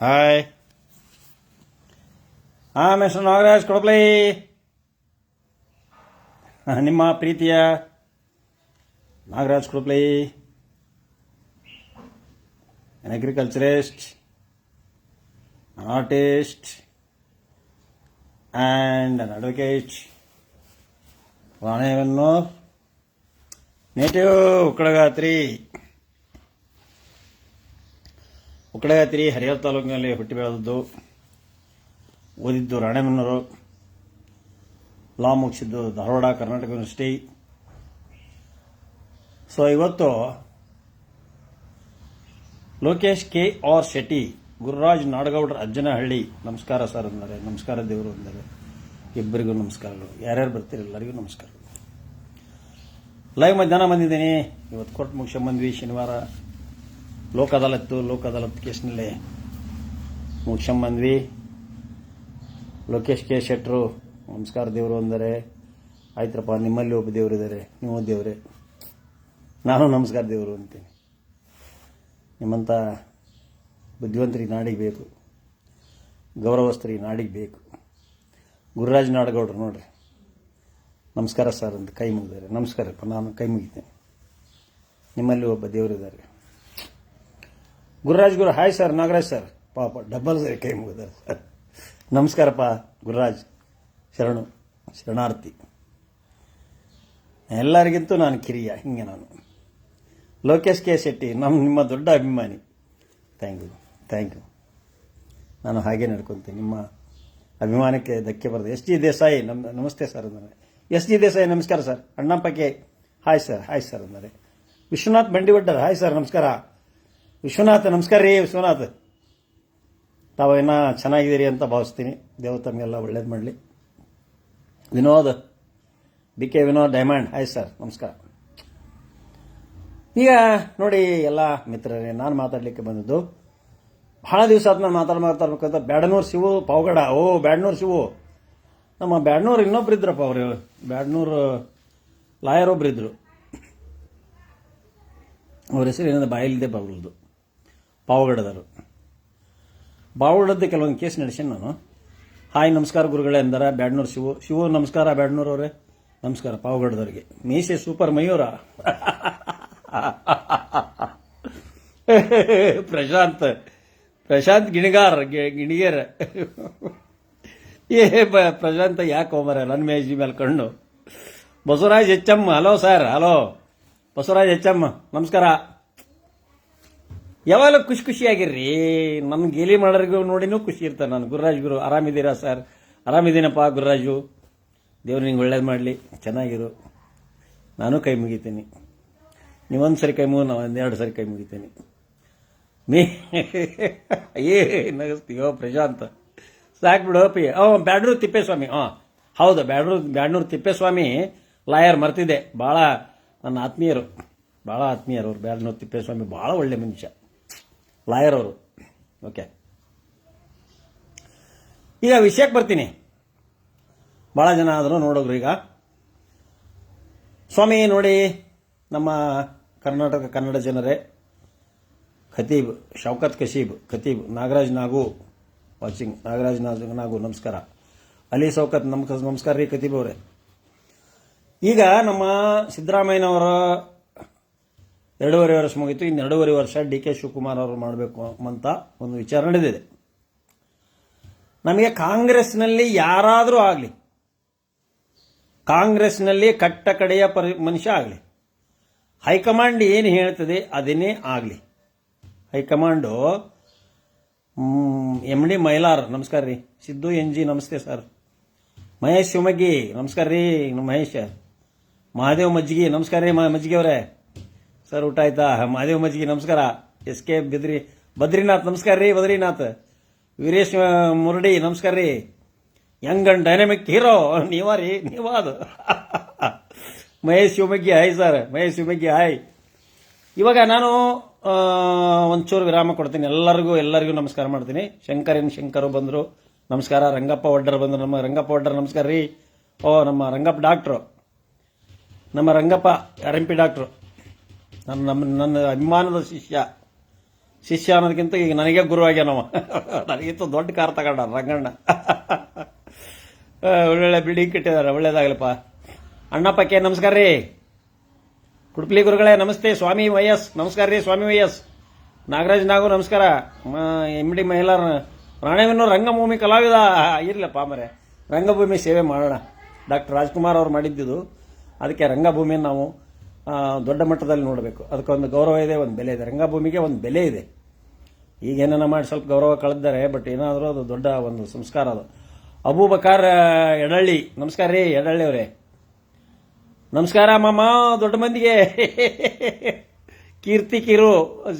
Hi ಹಾಂ mister Nagaraj ಕೊಡಪ್ಲೈ ನಿಮ್ಮ ಪ್ರೀತಿಯ Nagaraj Kodaply an agriculturist, an artist, and an advocate. ರಾಣೇವನ್ನು ನೇಟಿವ್ ಉಕ್ಕಡಗಾತ್ರಿ ಉಕ್ಕಡಗಾತ್ರಿ ಹರಿಹರ ತಾಲೂಕಿನಲ್ಲಿ ಹುಟ್ಟಿ ಬೆಳೆದದ್ದು ಓದಿದ್ದು ರಾಣೆಬೆನ್ನೂರು ಲಾ ಮುಗಿಸಿದ್ದು ಧಾರವಾಡ, ಕರ್ನಾಟಕ ಯೂನಿವರ್ಸಿಟಿ. ಸೊ ಇವತ್ತು ಲೋಕೇಶ್ ಕೆ ಆರ್ ಶೆಟ್ಟಿ, ಗುರುರಾಜ್ ನಾಡಗೌಡರ ಅಜ್ಜನಹಳ್ಳಿ ನಮಸ್ಕಾರ ಸರ್ ಅಂದರೆ ನಮಸ್ಕಾರ ದೇವರು ಅಂದರೆ ಇಬ್ಬರಿಗೂ ನಮಸ್ಕಾರಗಳು. ಯಾರ್ಯಾರು ಬರ್ತೀರಿ? ಎಲ್ಲರಿಗೂ ನಮಸ್ಕಾರಗಳು ಲೈವ್ ಮಧ್ಯಾಹ್ನ ಬಂದಿದ್ದೀನಿ. ಇವತ್ತು ಕೊಟ್ಟು ಮುಗಿಸ್ಕೊಂಬಂದ್ವಿ ಶನಿವಾರ. ಲೋಕ ಅದಾಲತ್ತು ಲೋಕ ಅದಾಲತ್ ಕೇಸ್ನಲ್ಲಿ ಲೋಕೇಶ್ ಕೆ ಶೆಟ್ರು, ನಮಸ್ಕಾರ ದೇವರು ಅಂದರೆ, ಆಯ್ತರಪ್ಪ, ನಿಮ್ಮಲ್ಲಿ ಒಬ್ಬ ದೇವರಿದ್ದಾರೆ ನೀವು ದೇವರೇ. ನಾನು ನಮಸ್ಕಾರ ದೇವರು ಅಂತೀನಿ. ನಿಮ್ಮಂಥ ಬುದ್ಧಿವಂತರಿಗೆ ನಾಡಿಗೆ ಬೇಕು. ಗೌರವಸ್ಥರಿಗೆ ನಾಡಿಗೆ ಬೇಕು. ಗುರುರಾಜ್ ನಾಡಗೌಡ್ರು ನೋಡ್ರಿ. ನಮಸ್ಕಾರ ಸರ್ ಅಂತ ಕೈ ಮುಗಿದಾರೆ ನಮಸ್ಕಾರಪ್ಪ, ನಾನು ಕೈ ಮುಗಿತೇನೆ. ನಿಮ್ಮಲ್ಲಿ ಒಬ್ಬ ದೇವರಿದ್ದಾರೆ Gururaj Guru hi sir, Nagaraj sir. ಪಾಪ ಡಬ್ಬಲ್ ಸರಿ ಕೈ ಮುಗಿದಾರೆ ಸರ್ ನಮಸ್ಕಾರಪ್ಪ, ಗುರುರಾಜ್, ಶರಣು, ಶರಣಾರ್ಥಿ. ಎಲ್ಲರಿಗಿಂತೂ ನಾನು ಕಿರಿಯ, ಹಿಂಗೆ ನಾನು. ಲೋಕೇಶ್ ಕೆ ಶೆಟ್ಟಿ ನಮ್ಮ ನಿಮ್ಮ ದೊಡ್ಡ ಅಭಿಮಾನಿ. ಥ್ಯಾಂಕ್ ಯು ಥ್ಯಾಂಕ್ ಯು ನಾನು ಹಾಗೆ ನಡ್ಕೊತೀನಿ. ನಿಮ್ಮ ಅಭಿಮಾನಕ್ಕೆ ಧಕ್ಕೆ ಬರೋದು. ಎಸ್ ಜಿ ದೇಸಾಯಿ ನಮ್ಮ ನಮಸ್ತೆ ಸರ್ ಅಂದರೆ ಎಸ್ ಜಿ ದೇಸಾಯಿ, ನಮಸ್ಕಾರ ಸರ್. ಅಣ್ಣಪ್ಪಕ್ಕೆ ಹಾಯ್ ಸರ್ ಹಾಯ್ ಸರ್ ಅಂದರೆ ವಿಶ್ವನಾಥ್ ಬಂಡಿವಡ್ಡರ್, ಹಾಯ್ ಸರ್, ನಮಸ್ಕಾರ. ವಿಶ್ವನಾಥ್, ನಮಸ್ಕಾರ ರೀ ವಿಶ್ವನಾಥ. ತಾವು ಇನ್ನೂ ಚೆನ್ನಾಗಿದ್ದೀರಿ ಅಂತ ಭಾವಿಸ್ತೀನಿ. ದೇವ ತಮಗೆಲ್ಲ ಒಳ್ಳೇದು ಮಾಡಲಿ. Vinod, B K Vinod diamond. Hi sir ನಮಸ್ಕಾರ. ಈಗ ನೋಡಿ ಎಲ್ಲ ಮಿತ್ರರೇ, ನಾನು ಮಾತಾಡಲಿಕ್ಕೆ ಬಂದಿದ್ದು, ಬಹಳ ದಿವಸ ಆದ ನಾನು ಮಾತಾಡ ಮಾತಾಡ್ಬೇಕಂತ ಬ್ಯಾಡನೂರು ಶಿವು ಪಾವಗಡ. ಓ, ಬ್ಯಾಡ್ನೂರು ಶಿವು. ನಮ್ಮ ಬ್ಯಾಡ್ನೂರು ಇನ್ನೊಬ್ರು ಇದ್ರಪ್ಪ ಅವರು. ಬ್ಯಾಡ್ನೂರು ಲಾಯರ್ ಒಬ್ರು ಇದ್ರು ಅವ್ರ ಹೆಸರು ಏನಂದ್ರೆ ಬಾಯಲ್ಲಿದೆ ಬಗಳದು ಪಾವಗಡದವರು ಬಾವಗಡದ್ದು ಕೆಲವೊಂದು ಕೇಸ್ ನಡೆಸೀನಿ ನಾನು. ಹಾಯ್, ನಮಸ್ಕಾರ ಗುರುಗಳೇ, ಅಂದರ ಬ್ಯಾಡ್ನೂರು ಶಿವು. ಶಿವು, ನಮಸ್ಕಾರ ಬ್ಯಾಡ್ನೂರು ಅವರೇ. ನಮಸ್ಕಾರ ಪಾವಗಡದವ್ರಿಗೆ. ಮೀಸೆ ಸೂಪರ್ ಮಯೂರ. ಪ್ರಶಾಂತ್ ಪ್ರಶಾಂತ್ ಗಿಣಿಗಾರ್ ಗಿಣಿಗೇರ್. ಏ ಪ್ರಶಾಂತ ಯಾಕೆ ಹೋಮರ? ನನ್ನ ಮೇಜಿ ಮೇಲೆ ಕಣ್ಣು. Basavaraj Hechchamma hello sir, hello. Basavaraj Hechchamma ನಮಸ್ಕಾರ. ಯಾವಾಗಲೂ ಖುಷಿ ಖುಷಿಯಾಗಿರ್ರಿ. ನಮ್ಮ ಗೇಲಿ ಮಾಡೋರಿಗೂ ನೋಡಿನೂ ಖುಷಿ ಇರ್ತಾರೆ ನಾನು. ಗುರುರಾಜ್ ಗುರು, ಆರಾಮಿದ್ದೀರಾ ಸರ್? ಆರಾಮಿದ್ದೀನಪ್ಪ ಗುರುರಾಜು. ದೇವ್ರು ನಿಂಗೆ ಒಳ್ಳೇದು ಮಾಡಲಿ. ಚೆನ್ನಾಗಿರು. ನಾನು ಕೈ ಮುಗಿತೀನಿ. ನೀವೊಂದು ಸರಿ ಕೈ ಮುಗಿ, ನಾವು ಒಂದೆರಡು ಸರಿ ಕೈ ಮುಗಿತೀನಿ. ನೀ ಏ, ನಗಸ್ತೀಯೋ ಪ್ರಶಾಂತ. ಸಾಕು ಬಿಡು ಪಿ ಓ ಬ್ಯಾಡ್ರೂರು ತಿಪ್ಪೇಸ್ವಾಮಿ. ಹಾಂ. ಹೌದು, ಬ್ಯಾಡ್ನೂರು ಬ್ಯಾಡ್ನೂರು ತಿಪ್ಪೇಸ್ವಾಮಿ ಲಾಯರ್ ಮರ್ತಿದ್ದೆ. ಭಾಳ ನನ್ನ ಆತ್ಮೀಯರು. ಭಾಳ ಆತ್ಮೀಯರು ಅವ್ರು. ಬ್ಯಾಡ್ನೂರು ತಿಪ್ಪೇಸ್ವಾಮಿ ಭಾಳ ಒಳ್ಳೆ ಮನುಷ್ಯ. ಲಾಯರ್ ಅವರು ಓಕೆ. ಈಗ ವಿಷಯಕ್ಕೆ ಬರ್ತೀನಿ. ಭಾಳ ಜನ ಆದರೂ ನೋಡೋರು ಈಗ. ಸ್ವಾಮಿ, ನೋಡಿ ನಮ್ಮ ಕರ್ನಾಟಕ, ಕನ್ನಡ ಜನರೇ. ಖತೀಬ್, ಶೌಕತ್ ಕಶೀಬ್, ಖತೀಬ್, ನಾಗರಾಜ್ ನಾಗು, ವಾಚಿಂಗ್, ನಾಗರಾಜ್ ನಾಗ, ನಾಗು, ನಮಸ್ಕಾರ. ಅಲಿ ಶೌಕತ್ ನಮ್ ನಮಸ್ಕಾರ ರೀ ಖತೀಬ್ ಅವರೇ. ಈಗ ನಮ್ಮ ಸಿದ್ದರಾಮಯ್ಯನವರ ಎರಡೂವರೆ ವರ್ಷ ಮುಗೀತು, ಇನ್ನು ಎರಡೂವರೆ ವರ್ಷ ಡಿ ಕೆ ಶಿವಕುಮಾರ್ ಅವರು ಮಾಡಬೇಕು ಅಂತ ಒಂದು ವಿಚಾರ ನಡೆದಿದೆ. ನಮಗೆ ಕಾಂಗ್ರೆಸ್ನಲ್ಲಿ ಯಾರಾದರೂ ಆಗಲಿ, ಕಾಂಗ್ರೆಸ್ನಲ್ಲಿ ಕಟ್ಟ ಕಡೆಯ ಪರಿ, ಮನುಷ್ಯ ಆಗಲಿ, ಹೈಕಮಾಂಡ್ ಏನು ಹೇಳ್ತದೆ ಅದನ್ನೇ ಆಗಲಿ. ಹೈಕಮಾಂಡು ಎಂ ಡಿ ಮೈಲಾರ್, ನಮಸ್ಕಾರ ರೀ. ಸಿದ್ದು ಎನ್ ಜಿ, ನಮಸ್ತೆ ಸರ್. ಮಹೇಶ್ ಶಿವಮಗ್ಗಿ, ನಮಸ್ಕಾರ ರೀ, ಮಹೇಶ್. ಮಹಾದೇವ್ ಮಜ್ಜಿಗೆ, ನಮಸ್ಕಾರ ರೀ ಮಜ್ಜಿಗೆ ಅವರೇ. ಸರ್, ಊಟ ಆಯ್ತಾ? ಮಹಾದೇವ ಮಜ್ಜಿಗೆ ನಮಸ್ಕಾರ. ಎಸ್ ಕೆ ಬಿದ್ರಿ, ಬದ್ರಿನಾಥ್, ನಮಸ್ಕಾರ ರೀ ಬದ್ರಿನಾಥ್. ವೀರೇಶ್ ಮುರಡಿ, ನಮಸ್ಕಾರ ರೀ. ಯಂಗ್ ಅಂಡ್ ಡೈನಾಮಿಕ್ ಹೀರೋ ನೀವ ರೀ? ನೀವ ಅದು? Mahesh Shivamaggi, hi sir Mahesh Shivamaggi, hi. ಇವಾಗ ನಾನು ಒಂಚೂರು ವಿರಾಮ ಕೊಡ್ತೀನಿ. ಎಲ್ಲರಿಗೂ ಎಲ್ಲರಿಗೂ ನಮಸ್ಕಾರ ಮಾಡ್ತೀನಿ. ಶಂಕರ್ ಎನ್ ಶಂಕರು ಬಂದರು. ನಮಸ್ಕಾರ. ರಂಗಪ್ಪ ಒಡ್ಡರ್ ಬಂದರು. ನಮ್ಮ ರಂಗಪ್ಪ ಒಡ್ಡರ್ ನಮಸ್ಕಾರ ರೀ. ಓ, ನಮ್ಮ ರಂಗಪ್ಪ ಡಾಕ್ಟ್ರು. ನಮ್ಮ Rangappa R M P doctor. ನನ್ನ ನಮ್ಮ ನನ್ನ ಅಭಿಮಾನದ ಶಿಷ್ಯ. ಶಿಷ್ಯ ಅನ್ನೋದಕ್ಕಿಂತ ಈಗ ನನಗೆ ಗುರು ಆಗ್ಯಾನವ ನನಗಿಂತ ದೊಡ್ಡ ಕಾರ್ ತಗೊಂಡ ರಂಗಣ್ಣ. ಒಳ್ಳೊಳ್ಳೆ ಬಿಲ್ಡಿಂಗ್ ಕಟ್ಟಿದ್ದಾರೆ, ಒಳ್ಳೇದಾಗಲಪ್ಪ. ಅಣ್ಣಪ್ಪ ಕೆ ನಮಸ್ಕಾರ ರೀ. ಕುಡುಪ್ಲಿ ಗುರುಗಳೇ, ನಮಸ್ತೆ ಸ್ವಾಮಿ ವಯಸ್ ನಮಸ್ಕಾರ ರೀ ಸ್ವಾಮಿ ವೈ ಎಸ್ ನಾಗರಾಜ್ ನಾಗು, ನಮಸ್ಕಾರ. ಎಂ ಡಿ ಮಹಿಳಾ ರಾಣೇವನ್ನು ರಂಗಭೂಮಿ ಕಲಾವಿದ, ಇರಲಪ್ಪ ಮರೆ. ರಂಗಭೂಮಿ ಸೇವೆ ಮಾಡೋಣ. ಡಾಕ್ಟರ್ ರಾಜ್ಕುಮಾರ್ ಅವ್ರು ಮಾಡಿದ್ದಿದ್ದು ಅದಕ್ಕೆ ರಂಗಭೂಮಿಯನ್ನು ನಾವು ದೊಡ್ಡ ಮಟ್ಟದಲ್ಲಿ ನೋಡಬೇಕು. ಅದಕ್ಕೊಂದು ಗೌರವ ಇದೆ, ಒಂದು ಬೆಲೆ ಇದೆ. ರಂಗಭೂಮಿಗೆ ಒಂದು ಬೆಲೆ ಇದೆ. ಈಗ ಏನನ್ನ ಮಾಡಿ ಸ್ವಲ್ಪ ಗೌರವ ಕಳೆದಿದ್ದಾರೆ ಬಟ್ ಏನಾದರೂ ಅದು ದೊಡ್ಡ ಒಂದು ಸಂಸ್ಕಾರ ಅದು. ಅಬೂಬಕಾರ್ ಎಡಳ್ಳಿ ನಮಸ್ಕಾರ ರೀ ಎಡಳ್ಳಿ ಅವರೇ. ನಮಸ್ಕಾರ ಮಾಮ, ದೊಡ್ಡ ಮಂದಿಗೆ. ಕೀರ್ತಿ ಕಿರು,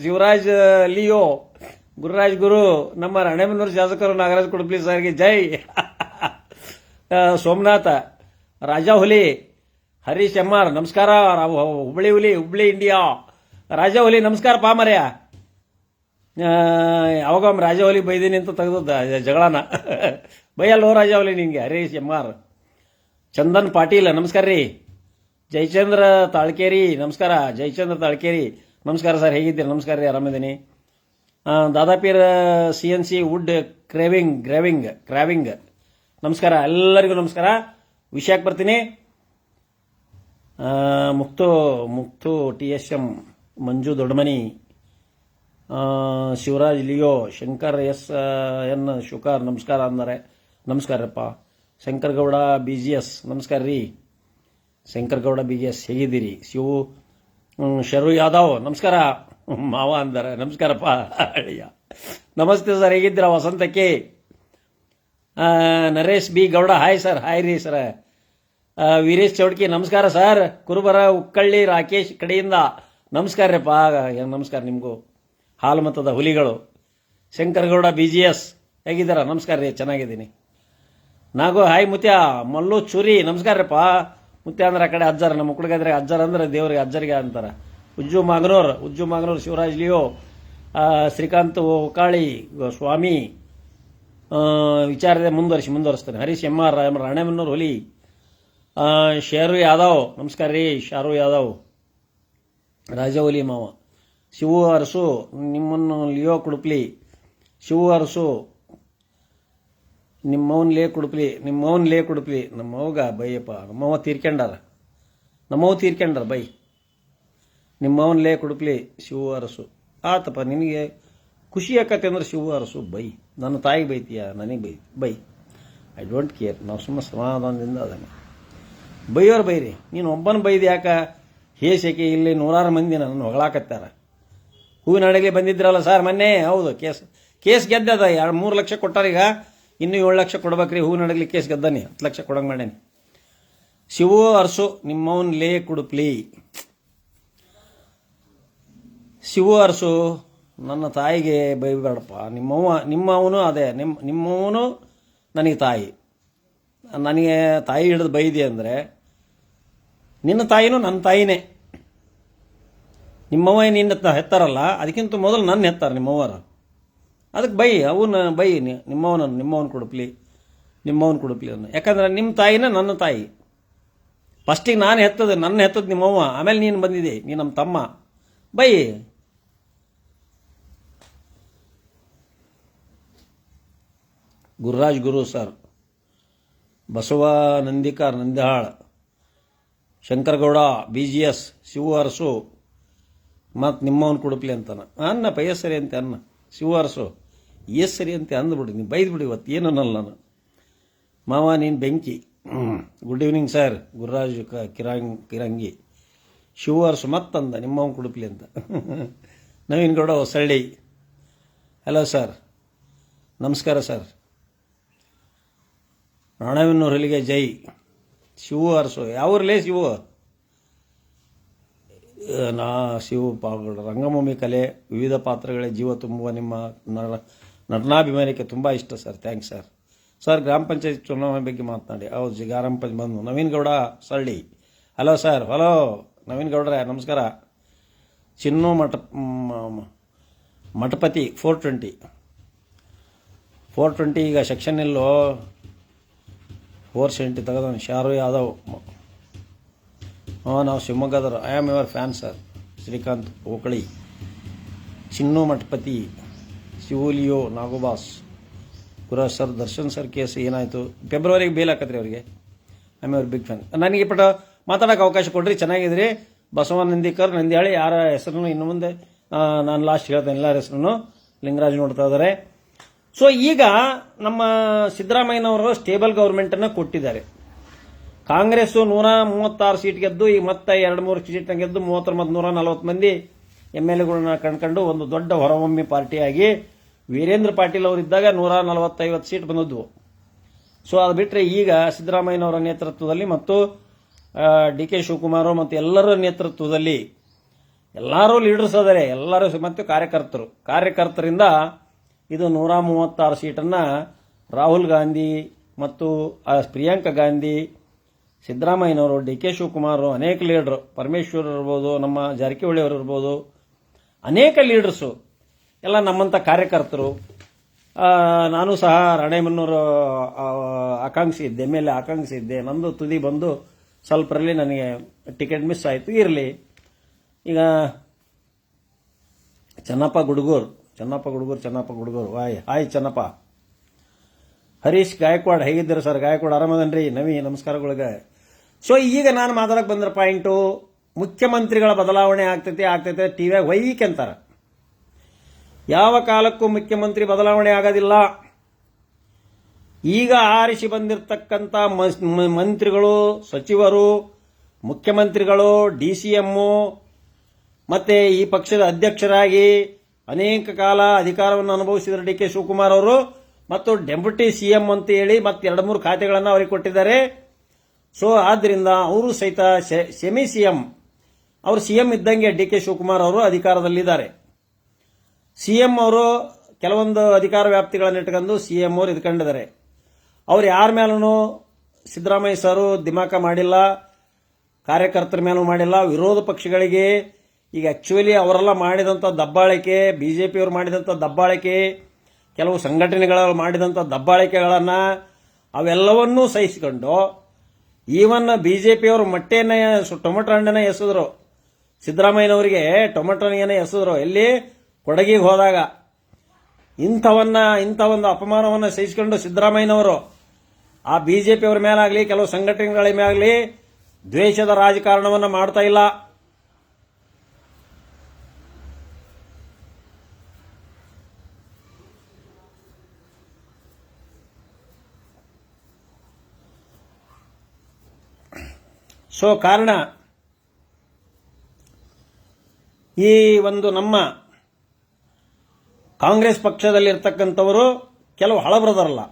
ಶಿವರಾಜ್ ಲಿಯೋ, ಗುರುರಾಜ್ ಗುರು, ನಮ್ಮ ರಾಣೆಬೆನ್ನೂರು ಶಾಸಕರು ನಾಗರಾಜ್ ಕುಡುಪ್ಲಿ ಸರ್ಗೆ ಜೈ. ಸೋಮನಾಥ ರಾಜಾ ಹುಲಿ ಹರೀಶ್ ಎಂ ನಮಸ್ಕಾರ. ಹುಬ್ಳಿ ಹುಲಿ, ಹುಬ್ಳಿ ಇಂಡಿಯಾ. ರಾಜ ಹುಲಿ, ನಮಸ್ಕಾರ ಪಾಮರ್ಯ ಯಾವಾಗ ಒಮ್ಮೆ ಹುಲಿ ಬೈದೀನಿ ಅಂತ ತೆಗೆದದ್ದ ಜಗಳನ. ಬೈಯಲ್ಲೋ ಹುಲಿ ನಿಂಗೆ, ಹರೀಶ್ ಎಂ ಚಂದನ್ ಪಾಟೀಲ್, ನಮಸ್ಕಾರ ರೀ. ಜಯಚಂದ್ರ ತಾಳ್ಕೇರಿ, ನಮಸ್ಕಾರ. ಜಯಚಂದ್ರ ತಾಳ್ಕೇರಿ, ನಮಸ್ಕಾರ ಸರ್, ಹೇಗಿದ್ದೀರಿ? ನಮಸ್ಕಾರ ರೀ, ಆರಾಮಿದ್ದೀನಿ. Dadapeer, C N C, wood craving, graving, craving. ನಮಸ್ಕಾರ, ಎಲ್ಲರಿಗೂ ನಮಸ್ಕಾರ. ವಿಷಯಕ್ಕೆ ಬರ್ತೀನಿ. Mukthu Mukthu, T S M, Manju Dodmani Shivaraj Leo Shankar S N Shukar, ನಮಸ್ಕಾರ ಅಂದರೆ, ನಮಸ್ಕಾರಪ್ಪ. Shankar Gowda B G S, ನಮಸ್ಕಾರ ರೀ. Shankar Gowda B G S, ಹೇಗಿದ್ದೀರಿ? ಶಿವು ಶರು ಯಾದವ್, ನಮಸ್ಕಾರ. ಮಾವ ಅಂದರೆ, ನಮಸ್ಕಾರಪ್ಪ. ಅಳಿಯ. ನಮಸ್ತೆ ಸರ್, ಹೇಗಿದ್ದೀರಾ? ವಸಂತಕ್ಕೆ? Naresh B Gowda, hi sir, hi ರೀ ಸರ್. ವೀರೇಶ್ ಚೌಡ್ಕಿ, ನಮಸ್ಕಾರ ಸರ್. ಕುರುಬರ, ಉಕ್ಕಳ್ಳಿ, ರಾಕೇಶ್ ಕಡೆಯಿಂದ ನಮಸ್ಕಾರ ರೀಪ್ಪ ನಮಸ್ಕಾರ ನಿಮಗೂ. ಹಾಲು ಮತದ ಹುಲಿಗಳು. ಶಂಕರಗೌಡ ಬಿ ಜಿ ಎಸ್ ಹೇಗಿದ್ದಾರ? ನಮಸ್ಕಾರ ರೀ, ಚೆನ್ನಾಗಿದ್ದೀನಿ. ನಾಗೋ, ಹಾಯ್ ಮುತ್ಯ. ಮಲ್ಲು, ಚೂರಿ, ನಮಸ್ಕಾರ ರೀಪ್ಪ ಮುತ್ಯ ಅಂದ್ರೆ ಆ ಕಡೆ ಅಜ್ಜರ, ನಮ್ಮ ಮಕ್ಕಳಿಗಾದ್ರೆ ಅಜ್ಜರ ಅಂದ್ರೆ ದೇವ್ರಿಗೆ ಅಜ್ಜರಿಗೆ ಅಂತಾರೆ. ಉಜ್ಜು ಮಾಗನೂರ್ ಉಜ್ಜು ಮಾಗನೂರ್, ಶಿವರಾಜ್ ಲಿಯೋ ಶ್ರೀಕಾಂತ್ ಓಕಾಳಿ ಸ್ವಾಮಿ ವಿಚಾರದೆ ಮುಂದುವರಿಸಿ ಮುಂದುವರಿಸ್ತಾನೆ ಹರೀಶ್ ಎಂ ಆರ್ ರಾಣೆಮನ್ನೂರು ಹುಲಿ. ಶೇರು ಯಾದವ್, ನಮಸ್ಕಾರ ರೀ, ಶಾರು ಯಾದವ್. ರಾಜವಲಿ ಮಾವ. ಶಿವು ಅರಸು, ನಿಮ್ಮನ್ನು ಲಿಯೋ ಕುಡುಪ್ಲಿ. ಶಿವು ಅರಸು, ನಿಮ್ಮವನ್ ಲೇ ಕುಡುಪ್ಲಿ, ನಿಮ್ಮವನ್ ಲೇ ಕುಡುಪ್ಲಿ. ನಮ್ಮವ್ಗ ಬೈಯಪ್ಪ ನಮ್ಮವ ತೀರ್ಕೊಂಡಾರ ನಮ್ಮವ್ವ ತೀರ್ಕೊಂಡಾರ ಬೈ. ನಿಮ್ಮವನ್ ಲೇ ಕುಡುಪ್ಲಿ, ಶಿವು ಅರಸು. ಆತಪ್ಪ, ನಿನಗೆ ಖುಷಿ ಆಕತ್ತೆ ಅಂದ್ರೆ ಶಿವು ಅರಸು, ಬೈ. ನನ್ನ ತಾಯಿಗೆ ಬೈತೀಯ? ನನಗೆ ಬೈ ಬೈ. ಐ ಡೋಂಟ್ ಕೇರ್ ನಾವು ಸುಮ್ಮನೆ ಸಮಾಧಾನದಿಂದ ಅದನ್ನು. ಬೈಯೋರು ಬೈರಿ. ನೀನು ಒಬ್ಬನ ಬೈದು ಯಾಕ? ಹೇಸಕ್ಕೆ ಇಲ್ಲಿ ನೂರಾರು ಮಂದಿ ನನ್ನ ಹೊಗಳಾಕತ್ತಾರ. ಹೂವಿನ ಅಡಗೆ ಬಂದಿದ್ರಲ್ಲ ಸರ್ ಮೊನ್ನೆ? ಹೌದು, ಕೇಸ್ ಕೇಸ್ ಗೆದ್ದದ. ಎರಡು ಮೂರು ಲಕ್ಷ ಕೊಟ್ಟಾರೀಗ ಇನ್ನೂ ಏಳು ಲಕ್ಷ ಕೊಡ್ಬೇಕ್ರಿ, ಹೂವಿನ ಅಡಗಲಿ ಕೇಸ್ ಗೆದ್ದಾನೆ ಹತ್ತು ಲಕ್ಷ ಕೊಡಂಗೆ ಮಾಡೇನಿ. ಶಿವು ಅರಸು, ನಿಮ್ಮವನ್ ಲೇ ಕುಡುಪ್ಲಿ. ಶಿವು ಅರಸು, ನನ್ನ ತಾಯಿಗೆ ಬೈಬೇಡಪ್ಪ ನಿಮ್ಮವ್ವ, ನಿಮ್ಮವನು ಅದೇ. ನಿಮ್ಮ ನಿಮ್ಮವನು ನನಗೆ ತಾಯಿ. ನನಗೆ ತಾಯಿ ಹಿಡಿದು ಬೈದಿ ಅಂದರೆ ನಿನ್ನ ತಾಯಿನೂ ನನ್ನ ತಾಯಿನೇ. ನಿಮ್ಮವ್ವ ನಿನ್ನ ಹೆತ್ತಾರಲ್ಲ? ಅದಕ್ಕಿಂತ ಮೊದಲು ನನ್ನ ಹೆತ್ತಾರ ನಿಮ್ಮವ್ವರ. ಅದಕ್ಕೆ ಬೈ, ಅವನ ಬೈ ನಿಮ್ಮವನ ನಿಮ್ಮವನ ಕೊಡಪ್ಲಿ ನಿಮ್ಮವನ ಕೊಡಪ್ಲಿ ಅನ್ನ ಯಾಕಂದ್ರೆ ನಿಮ್ಮ ತಾಯಿನೇ ನನ್ನ ತಾಯಿ. ಫಸ್ಟಿಗೆ ನಾನು ಹೆತ್ತದ ನನ್ನ ಹೆತ್ತದ ನಿಮ್ಮವ್ವ. ಆಮೇಲೆ ನೀನು ಬಂದಿದೆ ನೀನು ನಮ್ಮ ತಮ್ಮ. Bye. Gururaj Guru sir. Basava Nandikar Nandihal. Shankaragouda, B G S Shivu Arasu ಮತ್ತು ನಿಮ್ಮವನು ಕುಡುಪ್ಲಿ ಅಂತಾನೆ. ಅನ್ನ ಎಸ್ ಸರಿ ಅಂತ, ಅನ್ನ. ಶಿವು ಎಸ್ ಸರಿ ಅಂತ ಅಂದ್ಬಿಡಿ ನೀವು ಬೈದ್ಬಿಡಿ ಇವತ್ತು, ಏನು ಅನ್ನಲ್ಲ ನಾನು. ಮಾವ, ನೀನು ಬೆಂಕಿ. ಗುಡ್ ಈವ್ನಿಂಗ್ ಸರ್ ಗುರುರಾಜ್ ಕ, ಕಿರಾಂಗ್, ಕಿರಂಗಿ. ಶಿವು ಅರಸು ಮತ್ತಂದ ನಿಮ್ಮವನು ಕೊಡಪ್ಲಿ ಅಂತ. ನವೀನ್ ಗೌಡ, ಹೊಸಳ್ಳಿ. ಹಲೋ ಸರ್ ನಮಸ್ಕಾರ ಸರ್ ರಾಣವೆನ್ನೂರು ಹಲಿಗೆ ಜೈ. ಶಿವು ಅರಸು. ಯಾವ್ರಲೇ ಶಿವು? ನಾ ಶಿವು ಪಾಗಳು ರಂಗಭೂಮಿ ಕಲೆ, ವಿವಿಧ ಪಾತ್ರಗಳೇ ಜೀವ ತುಂಬುವ ನಿಮ್ಮ ನಟ ನಟನಾಭಿಮಾನಕ್ಕೆ ತುಂಬ ಇಷ್ಟ ಸರ್. Thanks sir. ಸರ್, ಗ್ರಾಮ ಪಂಚಾಯತ್ ಚುನಾವಣೆ ಬಗ್ಗೆ ಮಾತನಾಡಿ. ಹೌದು, ಜಿ, ಗ್ರಾಮ ಬಂದು. Naveen Gowda Salli hello sir, hello. Naveen ಗೌಡ್ರೆ, ನಮಸ್ಕಾರ. Chinnu Matha Mathapati, four twenty. Four twenty ಈಗ ಸೆಕ್ಷನ್ ಫೋರ್ ಸೆವೆಂಟಿ ತೆಗೆದವನು ಶಾರು ಯಾದವ್. ಹಾಂ, ನಾವು ಶಿವಮೊಗ್ಗದವರು. I am your fan sir Srikanth Okali Chinnu Mathapati Shivu Leo ನಾಗೋಬಾಸ್. ಪುರ ಸರ್ ದರ್ಶನ್ ಸರ್ ಕೇಸ್ ಏನಾಯಿತು? ಫೆಬ್ರವರಿಗೆ bale ಹಾಕತ್ರಿ ಅವರಿಗೆ. ಐ ಯುವರ್ ಬಿಗ್ ಫ್ಯಾನ್ ನನಗೆ ಪಟ ಮಾತಾಡೋಕೆ ಅವಕಾಶ ಕೊಡ್ರಿ, ಚೆನ್ನಾಗಿದ್ರಿ. ಬಸವ ನಂದಿಕರ್, ನಂದಿಯಾಳಿ, ಯಾರ ಹೆಸರು ಇನ್ನು ಮುಂದೆ ನಾನು ಲಾಸ್ಟ್ ಹೇಳ್ತೇನೆ, ಎಲ್ಲರ ಹೆಸರನ್ನು ಲಿಂಗರಾಜ್ ನೋಡ್ತಾ ಇದ್ದಾರೆ. ಸೊ ಈಗ ನಮ್ಮ ಸಿದ್ದರಾಮಯ್ಯನವರು ಸ್ಟೇಬಲ್ ಗೌರ್ಮೆಂಟನ್ನು ಕೊಟ್ಟಿದ್ದಾರೆ. ಕಾಂಗ್ರೆಸ್ ನೂರ ಮೂವತ್ತಾರು ಸೀಟ್ ಗೆದ್ದು, ಈಗ ಮತ್ತೆ ಎರಡು ಮೂರು ಸೀಟ್ ಗೆದ್ದು ಮೂವತ್ತರ ಮತ್ತು ನೂರ ನಲವತ್ತು ಮಂದಿ ಎಂ ಎಲ್ ಎಗಳನ್ನ ಕಂಡ್ಕೊಂಡು ಒಂದು ದೊಡ್ಡ ಹೊರಹೊಮ್ಮೆ ಪಾರ್ಟಿಯಾಗಿ ವೀರೇಂದ್ರ ಪಾಟೀಲ್ ಅವರಿದ್ದಾಗ ನೂರ ನಲವತ್ತೈವತ್ತು ಸೀಟ್ ಬಂದದ್ದು ಸೊ ಅದು ಬಿಟ್ಟರೆ ಈಗ ಸಿದ್ದರಾಮಯ್ಯನವರ ನೇತೃತ್ವದಲ್ಲಿ ಮತ್ತು ಡಿ ಕೆ ಶಿವಕುಮಾರ್ ಮತ್ತು ಎಲ್ಲರ ನೇತೃತ್ವದಲ್ಲಿ ಎಲ್ಲರೂ ಲೀಡರ್ಸ್ ಆದರೆ ಎಲ್ಲರೂ ಮತ್ತು ಕಾರ್ಯಕರ್ತರು. ಕಾರ್ಯಕರ್ತರಿಂದ ಇದು ನೂರ ಮೂವತ್ತಾರು ಸೀಟನ್ನು ರಾಹುಲ್ ಗಾಂಧಿ ಮತ್ತು ಪ್ರಿಯಾಂಕಾ ಗಾಂಧಿ, ಸಿದ್ದರಾಮಯ್ಯನವರು ಡಿ ಕೆ ಶಿವಕುಮಾರ್, ಅನೇಕ ಲೀಡರ್, ಪರಮೇಶ್ವರ್ ಇರ್ಬೋದು, ನಮ್ಮ ಜಾರಕಿಹೊಳಿ ಅವರು ಇರ್ಬೋದು, ಅನೇಕ ಲೀಡರ್ಸು, ಎಲ್ಲ ನಮ್ಮಂಥ ಕಾರ್ಯಕರ್ತರು. ನಾನು ಸಹ ರಾಣೇಮನ್ನೂರು ಆಕಾಂಕ್ಷಿ ಇದ್ದೆ ಎ ಆಕಾಂಕ್ಷಿ ಇದ್ದೆ ನಂದು ತುದಿ ಬಂದು ಸ್ವಲ್ಪರಲ್ಲಿ ನನಗೆ ಟಿಕೆಟ್ ಮಿಸ್ ಆಯಿತು, ಇರಲಿ. ಈಗ, ಚೆನ್ನಪ್ಪ ಗುಡುಗೂರ್ ಚೆನ್ನಪ್ಪ ಹುಡುಗರು ಚೆನ್ನಪ್ಪ ಹುಡುಗರು. ವಾಯ್ ಹಾಯ್ ಚೆನ್ನಪ್ಪ. ಹರೀಶ್ ಗಾಯಕ್ವಾಡ್, ಹೇಗಿದ್ದೀರ ಸರ್? ಗಾಯಕ್ವಾಡ್ ಆರಾಮದನ್ರಿ? ನವಿ, ನಮಸ್ಕಾರಗಳಿಗೆ. ಸೊ ಈಗ ನಾನು ಮಾತಾಡಕ್ಕೆ ಬಂದ್ರ ಪಾಯಿಂಟು ಮುಖ್ಯಮಂತ್ರಿಗಳ ಬದಲಾವಣೆ ಆಗ್ತೈತೆ ಆಗ್ತೈತೆ ಟಿವಿಯಾಗ ವೈಕ್ ಅಂತಾರೆ. ಯಾವ ಕಾಲಕ್ಕೂ ಮುಖ್ಯಮಂತ್ರಿ ಬದಲಾವಣೆ ಆಗೋದಿಲ್ಲ. ಈಗ ಆರಿಸಿ ಬಂದಿರತಕ್ಕಂಥ ಮಂತ್ರಿಗಳು, ಸಚಿವರು, ಮುಖ್ಯಮಂತ್ರಿಗಳು, ಡಿ ಸಿ ಎಮ್ಮು, ಮತ್ತೆ ಈ ಪಕ್ಷದ ಅಧ್ಯಕ್ಷರಾಗಿ ಅನೇಕ ಕಾಲ ಅಧಿಕಾರವನ್ನು ಅನುಭವಿಸಿದ ಡಿ ಕೆ ಶಿವಕುಮಾರ್ ಅವರು ಮತ್ತು ಡೆಪ್ಯೂಟಿ ಸಿಎಂ ಅಂತ ಹೇಳಿ ಮತ್ತೆ ಎರಡು ಮೂರು ಖಾತೆಗಳನ್ನು ಅವರಿಗೆ ಕೊಟ್ಟಿದ್ದಾರೆ. ಸೊ ಆದ್ದರಿಂದ ಅವರು ಸಹಿತ ಸೆ- ಸೆಮಿ ಸಿಎಂ, ಅವರು ಸಿಎಂ ಇದ್ದಂಗೆ ಡಿ ಕೆ ಶಿವಕುಮಾರ್ ಅವರು ಅಧಿಕಾರದಲ್ಲಿದ್ದಾರೆ. ಸಿಎಂ ಅವರು ಕೆಲವೊಂದು ಅಧಿಕಾರ ವ್ಯಾಪ್ತಿಗಳನ್ನು ಇಟ್ಕೊಂಡು ಸಿಎಂ ಅವರು ಇದ್ಕೊಂಡಿದ್ದಾರೆ. ಅವ್ರು ಯಾರ ಮೇಲೂ ಸಿದ್ದರಾಮಯ್ಯ ಸರು ದಿಮಾಕ ಮಾಡಿಲ್ಲ, ಕಾರ್ಯಕರ್ತರ ಮೇಲೂ ಮಾಡಿಲ್ಲ, ವಿರೋಧ ಪಕ್ಷಗಳಿಗೆ ಈಗ ಆ್ಯಕ್ಚುಲಿ ಅವರೆಲ್ಲ ಮಾಡಿದಂಥ ದಬ್ಬಾಳಿಕೆ ಬಿ ಜೆ ಪಿಯವರು ಮಾಡಿದಂಥ ದಬ್ಬಾಳಿಕೆ, ಕೆಲವು ಸಂಘಟನೆಗಳ ಮಾಡಿದಂಥ ದಬ್ಬಾಳಿಕೆಗಳನ್ನು ಅವೆಲ್ಲವನ್ನೂ ಸಹಿಸಿಕೊಂಡು ಈವನ್ ಬಿ ಜೆ ಮೊಟ್ಟೆಯನ್ನ ಎಸ್- ಟೊಮೆಟೊ ಹಣ್ಣನ್ನ ಎಸೆದ್ರು. ಸಿದ್ದರಾಮಯ್ಯನವರಿಗೆ ಟೊಮೆಟೊ ಹಣ್ಣನ್ನ ಎಸೆದ್ರು. ಎಲ್ಲಿ? ಕೊಡಗಿಗೆ ಹೋದಾಗ. ಇಂಥವನ್ನ, ಇಂಥ ಒಂದು ಅಪಮಾನವನ್ನು ಸಹಿಸಿಕೊಂಡು ಸಿದ್ದರಾಮಯ್ಯನವರು ಆ ಬಿಜೆಪಿಯವರ ಮೇಲಾಗಲಿ, ಕೆಲವು ಸಂಘಟನೆಗಳ ಮೇಲಾಗಲಿ ದ್ವೇಷದ ರಾಜಕಾರಣವನ್ನು ಮಾಡ್ತಾ ಇಲ್ಲ. ಸೊ ಕಾರಣ, ಈ ಒಂದು ನಮ್ಮ ಕಾಂಗ್ರೆಸ್ ಪಕ್ಷದಲ್ಲಿರ್ತಕ್ಕಂಥವರು ಕೆಲವು ಹಳಬರದರಲ್ಲ.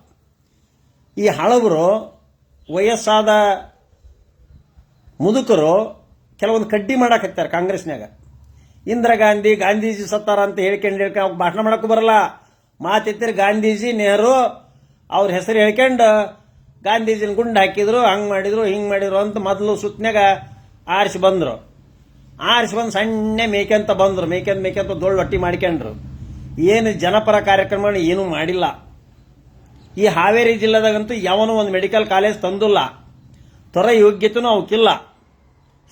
ಈ ಹಳಬರು ವಯಸ್ಸಾದ ಮುದುಕರು ಕೆಲವೊಂದು ಕಡ್ಡಿ ಮಾಡಾಕತ್ತಾರೆ ಕಾಂಗ್ರೆಸ್ನಾಗ ಇಂದಿರಾ ಗಾಂಧಿ, ಗಾಂಧೀಜಿ ಸತ್ತಾರ ಅಂತ ಹೇಳ್ಕೊಂಡು ಹೇಳ್ಕೊಂಡು ಅವ್ರು ಭಾಷಣ ಮಾಡೋಕ್ಕೂ ಬರಲ್ಲ. ಮಾತಿತ್ತಿರ ಗಾಂಧೀಜಿ, ನೆಹರು ಅವ್ರ ಹೆಸರು ಹೇಳ್ಕೊಂಡು ಗಾಂಧೀಜಿನ ಗುಂಡು ಹಾಕಿದ್ರು, ಹಂಗೆ ಮಾಡಿದ್ರು, ಹಿಂಗೆ ಮಾಡಿದ್ರು ಅಂತ ಮೊದಲು ಸುತ್ತನ್ಯಾಗ ಆರಿಸಿ ಬಂದರು. ಆರಿಸಿ ಬಂದು ಸಣ್ಣ ಮೇಕೆಂತ ಬಂದರು. ಮೇಕೆಂತ ಮೇಕೆಂತ ದೊಳ್ಳು ಒಟ್ಟಿ ಮಾಡ್ಕೊಂಡ್ರು. ಏನು ಜನಪರ ಕಾರ್ಯಕ್ರಮ ಏನೂ ಮಾಡಿಲ್ಲ. ಈ ಹಾವೇರಿ ಜಿಲ್ಲೆದಾಗಂತೂ ಯಾವನೂ ಒಂದು ಮೆಡಿಕಲ್ ಕಾಲೇಜ್ ತಂದಿಲ್ಲ. ತೊರ ಯೋಗ್ಯತೆನೂ ಅವಕ್ಕಿಲ್ಲ.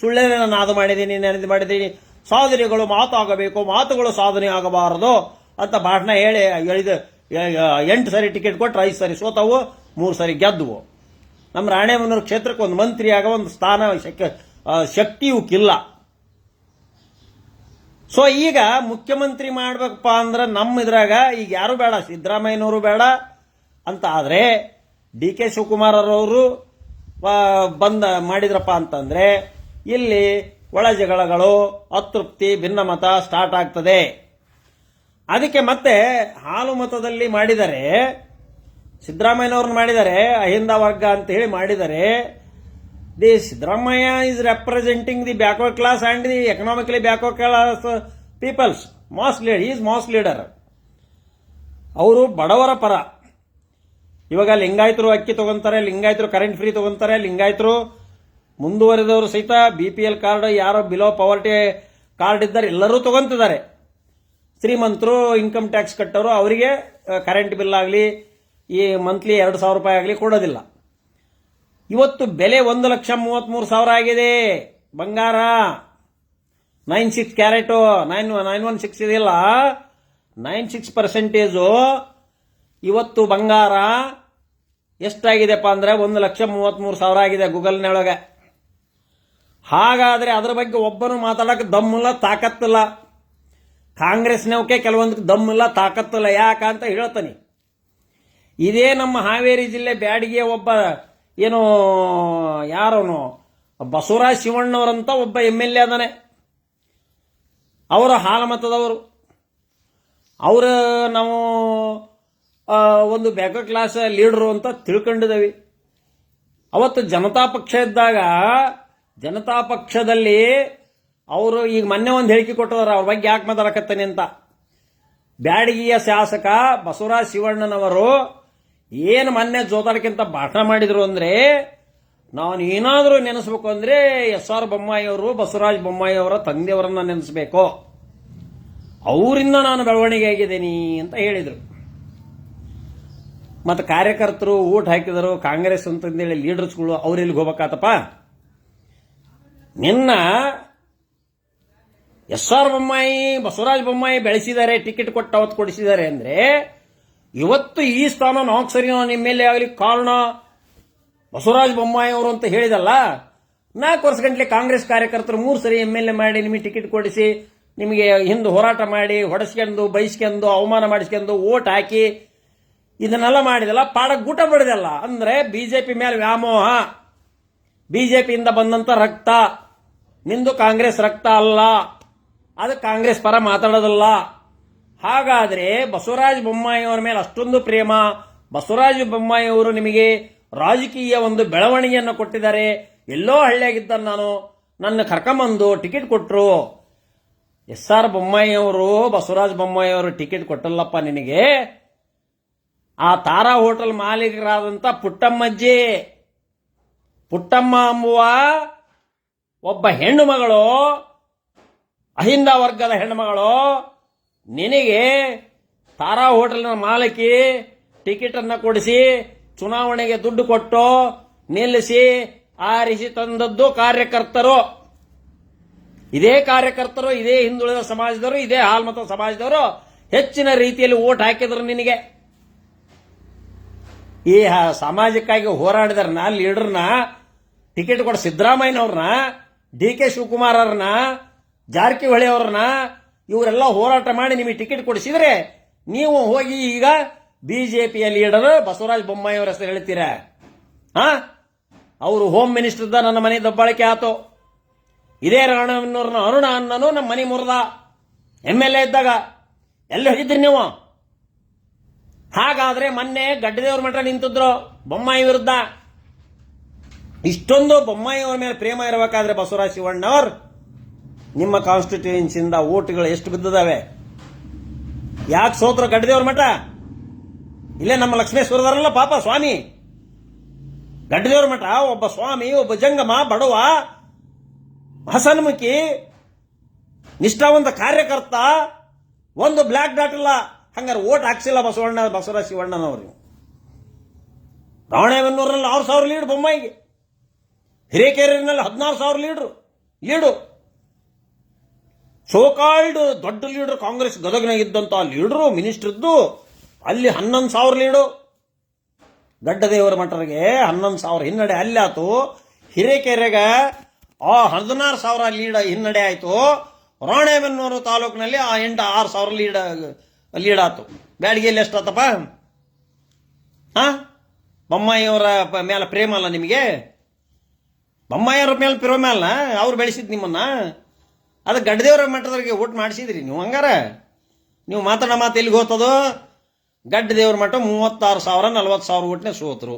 ಸುಳ್ಳೇ ನಾನು ಅದು ಮಾಡಿದ್ದೀನಿ, ನಾನು ಮಾಡಿದ್ದೀನಿ. ಸಾಧನೆಗಳು ಮಾತಾಗಬೇಕು, ಮಾತುಗಳು ಸಾಧನೆ ಆಗಬಾರದು ಅಂತ ಭಾಷಣ ಹೇಳಿ, ಹೇಳಿದ ಎಂಟು ಸರಿ ಟಿಕೆಟ್ ಕೊಟ್ಟರೆ ಐದು ಸರಿ ಸೋತವು. ಮೂರು ಸಾರಿ ಗೆದ್ದುವು ನಮ್ಮ ರಾಣೇಮನೂರು ಕ್ಷೇತ್ರಕ್ಕೆ ಒಂದು ಮಂತ್ರಿಯಾಗ ಒಂದು ಸ್ಥಾನ ಶಕ್- ಆ, ಶಕ್ತಿ ಇವಕ್ಕಿಲ್ಲ ಸೊ ಈಗ ಮುಖ್ಯಮಂತ್ರಿ ಮಾಡ್ಬೇಕಪ್ಪ ಅಂದ್ರೆ ನಮ್ಮ ಇದ್ರಾಗ ಈಗ ಯಾರು ಬೇಡ ಸಿದ್ದರಾಮಯ್ಯನವರು ಬೇಡ. ಅಂತ ಆದರೆ ಡಿ ಕೆ ಶಿವಕುಮಾರ್ ಅವರು ಬಂದ ಮಾಡಿದ್ರಪ್ಪ ಅಂತಂದ್ರೆ ಇಲ್ಲಿ ಒಳ ಜಗಳಗಳು ಅತೃಪ್ತಿ ಭಿನ್ನಮತ ಸ್ಟಾರ್ಟ್ ಆಗ್ತದೆ. ಅದಕ್ಕೆ ಮತ್ತೆ ಹಾಲು ಮತದಲ್ಲಿ ಮಾಡಿದರೆ ಸಿದ್ದರಾಮಯ್ಯನವ್ರನ್ನ ಮಾಡಿದ್ದಾರೆ, ಅಹಿಂದ ವರ್ಗ ಅಂತ ಹೇಳಿ ಮಾಡಿದ್ದಾರೆ. The Siddaramaiah is representing the backward class and the economically backward class peoples mass leader is mass leader ಅವರು ಬಡವರ ಪರ. ಇವಾಗ ಲಿಂಗಾಯತರು ಅಕ್ಕಿ ತಗೊಂತಾರೆ, ಲಿಂಗಾಯತರು ಕರೆಂಟ್ ಫ್ರೀ ತಗೊಂತಾರೆ, ಲಿಂಗಾಯತರು ಮುಂದುವರೆದವರು ಸಹಿತ ಬಿ ಪಿ ಎಲ್ ಕಾರ್ಡ್ ಯಾರೋ ಬಿಲೋ ಪವರ್ಟಿ ಕಾರ್ಡ್ ಇದ್ದಾರೆ, ಎಲ್ಲರೂ ತಗೊಂತಿದ್ದಾರೆ. ಶ್ರೀಮಂತರು ಇನ್ಕಮ್ ಟ್ಯಾಕ್ಸ್ ಕಟ್ಟೋರು, ಅವರಿಗೆ ಕರೆಂಟ್ ಬಿಲ್ ಆಗಲಿ ಈ ಮಂತ್ಲಿ ಎರಡು ಸಾವಿರ ರೂಪಾಯಿ ಆಗಲಿ ಕೊಡೋದಿಲ್ಲ. ಇವತ್ತು ಬೆಲೆ ಒಂದು ಲಕ್ಷ ಮೂವತ್ತ್ಮೂರು ಸಾವಿರ ಆಗಿದೆ. ಬಂಗಾರ. Nine six carat nine nine one six ಇದೆಯಲ್ಲ? ನೈನ್ ಸಿಕ್ಸ್ ಪರ್ಸೆಂಟೇಜು ಇವತ್ತು ಬಂಗಾರ ಎಷ್ಟಾಗಿದೆಪ್ಪ ಅಂದರೆ ಒಂದು ಲಕ್ಷ ಮೂವತ್ತ್ಮೂರು ಸಾವಿರ ಆಗಿದೆ ಗೂಗಲ್ನೊಳಗೆ. ಹಾಗಾದರೆ ಅದರ ಬಗ್ಗೆ ಒಬ್ಬನು ಮಾತಾಡಕ್ಕೆ ದಮ್ಮಿಲ್ಲ, ತಾಕತ್ತಿಲ್ಲ. ಕಾಂಗ್ರೆಸ್ನವಕ್ಕೆ ಕೆಲವೊಂದಕ್ಕೆ ದಮ್ಮಿಲ್ಲ, ತಾಕತ್ತಿಲ್ಲ. ಯಾಕಂತ ಹೇಳ್ತಾನೆ. ಇದೇ ನಮ್ಮ ಹಾವೇರಿ ಜಿಲ್ಲೆ ಬ್ಯಾಡಿಗೆ ಒಬ್ಬ, ಏನು, ಯಾರವನು, ಬಸವರಾಜ್ ಶಿವಣ್ಣವರಂತ ಒಬ್ಬ ಎಂ ಎಲ್ ಎ ಅದಾನೆ. ಅವರ ಹಾಲಮತದವರು ಅವರ ನಾವು ಒಂದು ಬ್ಯಾಕ್ ಕ್ಲಾಸ್ ಲೀಡ್ರು ಅಂತ ತಿಳ್ಕೊಂಡಿದ್ದೀವಿ ಅವತ್ತು ಜನತಾ ಪಕ್ಷ ಇದ್ದಾಗ, ಜನತಾ ಪಕ್ಷದಲ್ಲಿ ಅವರು ಈಗ ಮೊನ್ನೆ ಒಂದು ಹೇಳಿಕೆ ಕೊಟ್ಟದಾರ, ಅವ್ರ ಬಗ್ಗೆ ಯಾಕೆ ಮಾತಾಡಕತ್ತಾನೆ ಅಂತ. ಬ್ಯಾಡಗಿಯ ಶಾಸಕ ಬಸವರಾಜ ಶಿವಣ್ಣನವರು ಏನು ಮೊನ್ನೆ ಜೋತಾಡಕ್ಕಿಂತ ಭಾಷಣ ಮಾಡಿದ್ರು ಅಂದ್ರೆ ನಾನು ಏನಾದರೂ ನೆನೆಸ್ಬೇಕು ಅಂದ್ರೆ ಎಸ್ ಆರ್ ಬೊಮ್ಮಾಯಿಯವರು ಬಸವರಾಜ ಬೊಮ್ಮಾಯಿಯವರ ತಂದೆಯವರನ್ನ ನೆನೆಸ್ಬೇಕು. ಅವರಿಂದ ನಾನು ಬೆಳವಣಿಗೆ ಆಗಿದ್ದೀನಿ ಅಂತ ಹೇಳಿದರು. ಮತ್ತು ಕಾರ್ಯಕರ್ತರು ಓಟ್ ಹಾಕಿದರು, ಕಾಂಗ್ರೆಸ್ ಅಂತಂದೇಳಿ ಲೀಡರ್ಸ್ಗಳು ಅವ್ರು ಎಲ್ಲಿಗೆ ಹೋಗ್ಬೇಕಾತಪ್ಪ? ನಿನ್ನ ಎಸ್ ಆರ್ ಬೊಮ್ಮಾಯಿ, ಬಸವರಾಜ ಬೊಮ್ಮಾಯಿ ಬೆಳೆಸಿದ್ದಾರೆ ಟಿಕೆಟ್ ಕೊಟ್ಟು ಅವತ್ತು ಕೊಡಿಸಿದ್ದಾರೆ ಅಂದ್ರೆ ಇವತ್ತು ಈ ಸ್ಥಾನ ನಾವು ಸರಿ ನಿಮ್ಮ ಮೇಲೆ ಆಗಲಿ ಕಾರಣ ಬಸವರಾಜ ಬೊಮ್ಮಾಯಿ ಅವರು ಅಂತ ಹೇಳಿದಲ್ಲ, ನಾಲ್ಕು ವರ್ಷ ಗಂಟಲೆ ಕಾಂಗ್ರೆಸ್ ಕಾರ್ಯಕರ್ತರು ಮೂರು ಸರಿ ಎಂ ಎಲ್ ಎ ಮಾಡಿ ನಿಮಗೆ ಟಿಕೆಟ್ ಕೊಡಿಸಿ, ನಿಮಗೆ ಹಿಂದೆ ಹೋರಾಟ ಮಾಡಿ, ಹೊಡೆಸ್ಕೊಂಡು, ಬೈಸ್ಕೊಂಡು, ಅವಮಾನ ಮಾಡಿಸ್ಕೊಂಡು ಓಟ್ ಹಾಕಿ ಇದನ್ನೆಲ್ಲ ಮಾಡಿದಲ್ಲ ಪಾಡ ಗೂಟ ಬಡಿದಲ್ಲ. ಅಂದ್ರೆ ಬಿಜೆಪಿ ಮೇಲೆ ವ್ಯಾಮೋಹ. ಬಿಜೆಪಿಯಿಂದ ಬಂದಂತ ರಕ್ತ. ನಿಂದು ಕಾಂಗ್ರೆಸ್ ರಕ್ತ ಅಲ್ಲ. ಅದು ಕಾಂಗ್ರೆಸ್ ಪರ ಮಾತಾಡೋದಲ್ಲ. ಹಾಗಾದ್ರೆ ಬಸವರಾಜ ಬೊಮ್ಮಾಯಿಯವರ ಮೇಲೆ ಅಷ್ಟೊಂದು ಪ್ರೇಮ. ಬಸವರಾಜ ಬೊಮ್ಮಾಯಿ ಅವರು ನಿಮಗೆ ರಾಜಕೀಯ ಒಂದು ಬೆಳವಣಿಗೆಯನ್ನು ಕೊಟ್ಟಿದ್ದಾರೆ. ಎಲ್ಲೋ ಹಳ್ಳಿಯಾಗಿದ್ದ ನಾನು. ನನ್ನ ಕರ್ಕೊಂಬಂದು ಟಿಕೆಟ್ ಕೊಟ್ಟರು ಎಸ್ ಆರ್ ಬೊಮ್ಮಾಯಿಯವರು ಬಸವರಾಜ ಬೊಮ್ಮಾಯಿಯವರು ಟಿಕೆಟ್ ಕೊಟ್ಟಲ್ಲಪ್ಪ ನಿನಗೆ. ಆ ತಾರಾ ಹೋಟೆಲ್ ಮಾಲೀಕರಾದಂಥ ಪುಟ್ಟಮ್ಮಜ್ಜಿ. ಪುಟ್ಟಮ್ಮ ಅಂಬುವ ಒಬ್ಬ ಹೆಣ್ಣು ಮಗಳು, ಅಹಿಂದ ವರ್ಗದ ಹೆಣ್ಣು ಮಗಳು. ನಿನಗೆ ತಾರಾ ಹೋಟೆಲ್ನ ಮಾಲಕಿ ಟಿಕೆಟ್ ಅನ್ನ ಕೊಡಿಸಿ ಚುನಾವಣೆಗೆ ದುಡ್ಡು ಕೊಟ್ಟು ನಿಲ್ಲಿಸಿ ಆರಿಸಿ ತಂದದ್ದು ಕಾರ್ಯಕರ್ತರು. ಇದೇ ಕಾರ್ಯಕರ್ತರು, ಇದೇ ಹಿಂದುಳಿದ ಸಮಾಜದವರು, ಇದೇ ಹಾಲ್ಮತ ಸಮಾಜದವರು ಹೆಚ್ಚಿನ ರೀತಿಯಲ್ಲಿ ಓಟ್ ಹಾಕಿದ್ರು ನಿನಗೆ. ಈ ಸಮಾಜಕ್ಕಾಗಿ ಹೋರಾಡಿದ್ರನ್ನ ಹೋರಾಡಿದಾರನ ಲೀಡರ್ನ, ಟಿಕೆಟ್ ಕೊಡ ಸಿದ್ದರಾಮಯ್ಯನವ್ರನ್ನ, ಡಿ ಕೆ ಶಿವಕುಮಾರ್ ಅವ್ರನ್ನ ಜಾರಕಿಹೊಳಿ ಅವ್ರನ್ನ ಇವರೆಲ್ಲ ಹೋರಾಟ ಮಾಡಿ ನಿಮಗೆ ಟಿಕೆಟ್ ಕೊಡಿಸಿದ್ರೆ ನೀವು ಹೋಗಿ ಈಗ ಬಿಜೆಪಿಯ ಲೀಡರ್ ಬಸವರಾಜ ಬೊಮ್ಮಾಯಿ ಅವರ ಹೆಸರು ಹೇಳ್ತೀರಾ? ಹಾ? ಅವರು ಹೋಮ್ ಮಿನಿಸ್ಟರ್ ಇದ್ದ ನನ್ನ ಮನೆ ದಬ್ಬಾಳಿಕೆ ಆತು. ಇದೇ ರಾಣವನ್ನವ್ರನ್ನ ಅರುಣ ಅನ್ನನು ನಮ್ಮ ಮನೆ ಮುರಿದ. ಎಂ ಎಲ್ ಎ ಇದ್ದಾಗ ಎಲ್ಲಿ ಹೋಗಿದ್ರಿ ನೀವು? ಹಾಗಾದ್ರೆ ಮೊನ್ನೆ ಗಡ್ಡದೇವ್ರ ಮಠ ನಿಂತಿದ್ರು ಬೊಮ್ಮಾಯಿ ವಿರುದ್ಧ. ಇಷ್ಟೊಂದು ಬೊಮ್ಮಾಯಿ ಅವರ ಮೇಲೆ ಪ್ರೇಮ ಇರಬೇಕಾದ್ರೆ ಬಸವರಾಜ ಶಿವಣ್ಣವ್ರು ನಿಮ್ಮ ಕಾನ್ಸ್ಟಿಟ್ಯೂಯೆನ್ಸಿಯಿಂದ ಓಟ್ಗಳು ಎಷ್ಟು ಬಿದ್ದಿದಾವೆ? ಯಾಕೆ ಸೋತ್ರ ಗಡ್ಡದೇವ್ರ ಮಠ? ಇಲ್ಲೇ ನಮ್ಮ ಲಕ್ಷ್ಮೇಶ್ವರದಾರಲ್ಲ ಪಾಪ ಸ್ವಾಮಿ. ಗಡ್ಡದೇವ್ರ ಮಠ, ಒಬ್ಬ ಸ್ವಾಮಿ, ಒಬ್ಬ ಜಂಗಮ, ಬಡವ, ಹಸನ್ಮುಖಿ, ನಿಷ್ಠಾವಂತ ಕಾರ್ಯಕರ್ತ, ಒಂದು ಬ್ಲ್ಯಾಕ್ ಡಾಟ್ ಇಲ್ಲ. ಹಂಗಾರೆ ಓಟ್ ಹಾಕ್ಸಿಲ್ಲ ಬಸವಣ್ಣ, ಬಸವರಾಜ ಶಿವಣ್ಣನವರು. ರಾವಣೆಬೆನ್ನೂರಲ್ಲಿ ಆರು ಸಾವಿರ ಲೀಡ್ ಬೊಮ್ಮಾಯಿಗೆ. ಹಿರೇಕೆರೆಯಲ್ಲಿ ಹದಿನಾರು ಸಾವಿರ ಲೀಡ್ರು. ಲೀಡು. ಸೋಕಾಲ್ಡ್ ದೊಡ್ಡ ಲೀಡರ್ ಕಾಂಗ್ರೆಸ್ ಗದಗ್ನಾಗ ಇದ್ದಂತ ಲೀಡರು ಮಿನಿಸ್ಟರ್ ಇದ್ದು ಅಲ್ಲಿ ಹನ್ನೊಂದು ಸಾವಿರ ಲೀಡು. ಗಡ್ಡದೇವರ ಮಠರಿಗೆ ಹನ್ನೊಂದು ಸಾವಿರ ಹಿನ್ನಡೆ ಅಲ್ಲಿ ಆತು. ಹಿರೇಕೆರೆಗೆ ಆ ಹದಿನಾರು ಸಾವಿರ ಲೀಡ ಹಿನ್ನಡೆ ಆಯಿತು. ರಾಣೆಬೆನ್ನೂರು ತಾಲೂಕಿನಲ್ಲಿ ಆ ಎಂಟು, ಆರು ಸಾವಿರ ಲೀಡ, ಲೀಡ್ ಆತು. ಬ್ಯಾಡಗಿಯಲ್ಲಿ ಎಷ್ಟಾತಪ್ಪ? ಹಾಂ ಬೊಮ್ಮಾಯಿಯವರ ಮೇಲೆ ಪ್ರೇಮ ಅಲ್ಲ ನಿಮಗೆ? ಬೊಮ್ಮಾಯಿಯವ್ರ ಮೇಲೆ ಪ್ರೇಮ ಅಲ್ಲ? ಅವ್ರು ಬೆಳೆಸಿದ್ ನಿಮ್ಮನ್ನ? ಅದು ಗಡ್ಡದೇವರ ಮಠದವ್ರಿಗೆ ಓಟ್ ಮಾಡಿಸಿದ್ರಿ ನೀವು ಹಂಗಾರ? ನೀವು ಮಾತಾಡೋ ಮಾತು ಎಲ್ಲಿಗೆ ಹೋಗ್ತದೋ? ಗಡ್ಡದೇವ್ರ ಮಠ ಮೂವತ್ತಾರು ಸಾವಿರ, ನಲ್ವತ್ತು ಸಾವಿರ ಓಟ್ನೆ ಸೋತರು.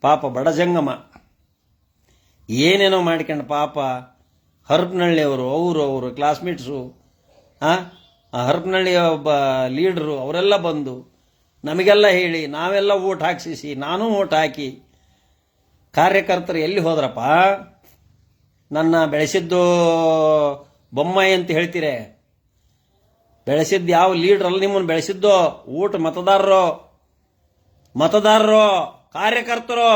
ಪಾಪ ಬಡ ಜಂಗಮ. ಏನೇನೋ ಮಾಡ್ಕೊಂಡು ಪಾಪ ಹರಪನಹಳ್ಳಿಯವರು, ಅವರು ಅವರು ಕ್ಲಾಸ್ಮೇಟ್ಸು ಆ ಹರಪನಹಳ್ಳಿಯ ಒಬ್ಬ ಲೀಡ್ರು ಅವರೆಲ್ಲ ಬಂದು ನಮಗೆಲ್ಲ ಹೇಳಿ, ನಾವೆಲ್ಲ ಓಟ್ ಹಾಕ್ಸಿಸಿ, ನಾನು ಓಟ್ ಹಾಕಿ, ಕಾರ್ಯಕರ್ತರು ಎಲ್ಲಿ ಹೋದ್ರಪ್ಪ? ನನ್ನ ಬೆಳೆಸಿದ್ದು ಬೊಮ್ಮಾಯಿ ಅಂತ ಹೇಳ್ತೀರಿ? ಬೆಳೆಸಿದ್ದು ಯಾವ ಲೀಡರ್ ಅಲ್ಲ ನಿಮ್ಮನ್ನು ಬೆಳೆಸಿದ್ದು? ಊಟ ಮತದಾರರು ಮತದಾರರು, ಕಾರ್ಯಕರ್ತರು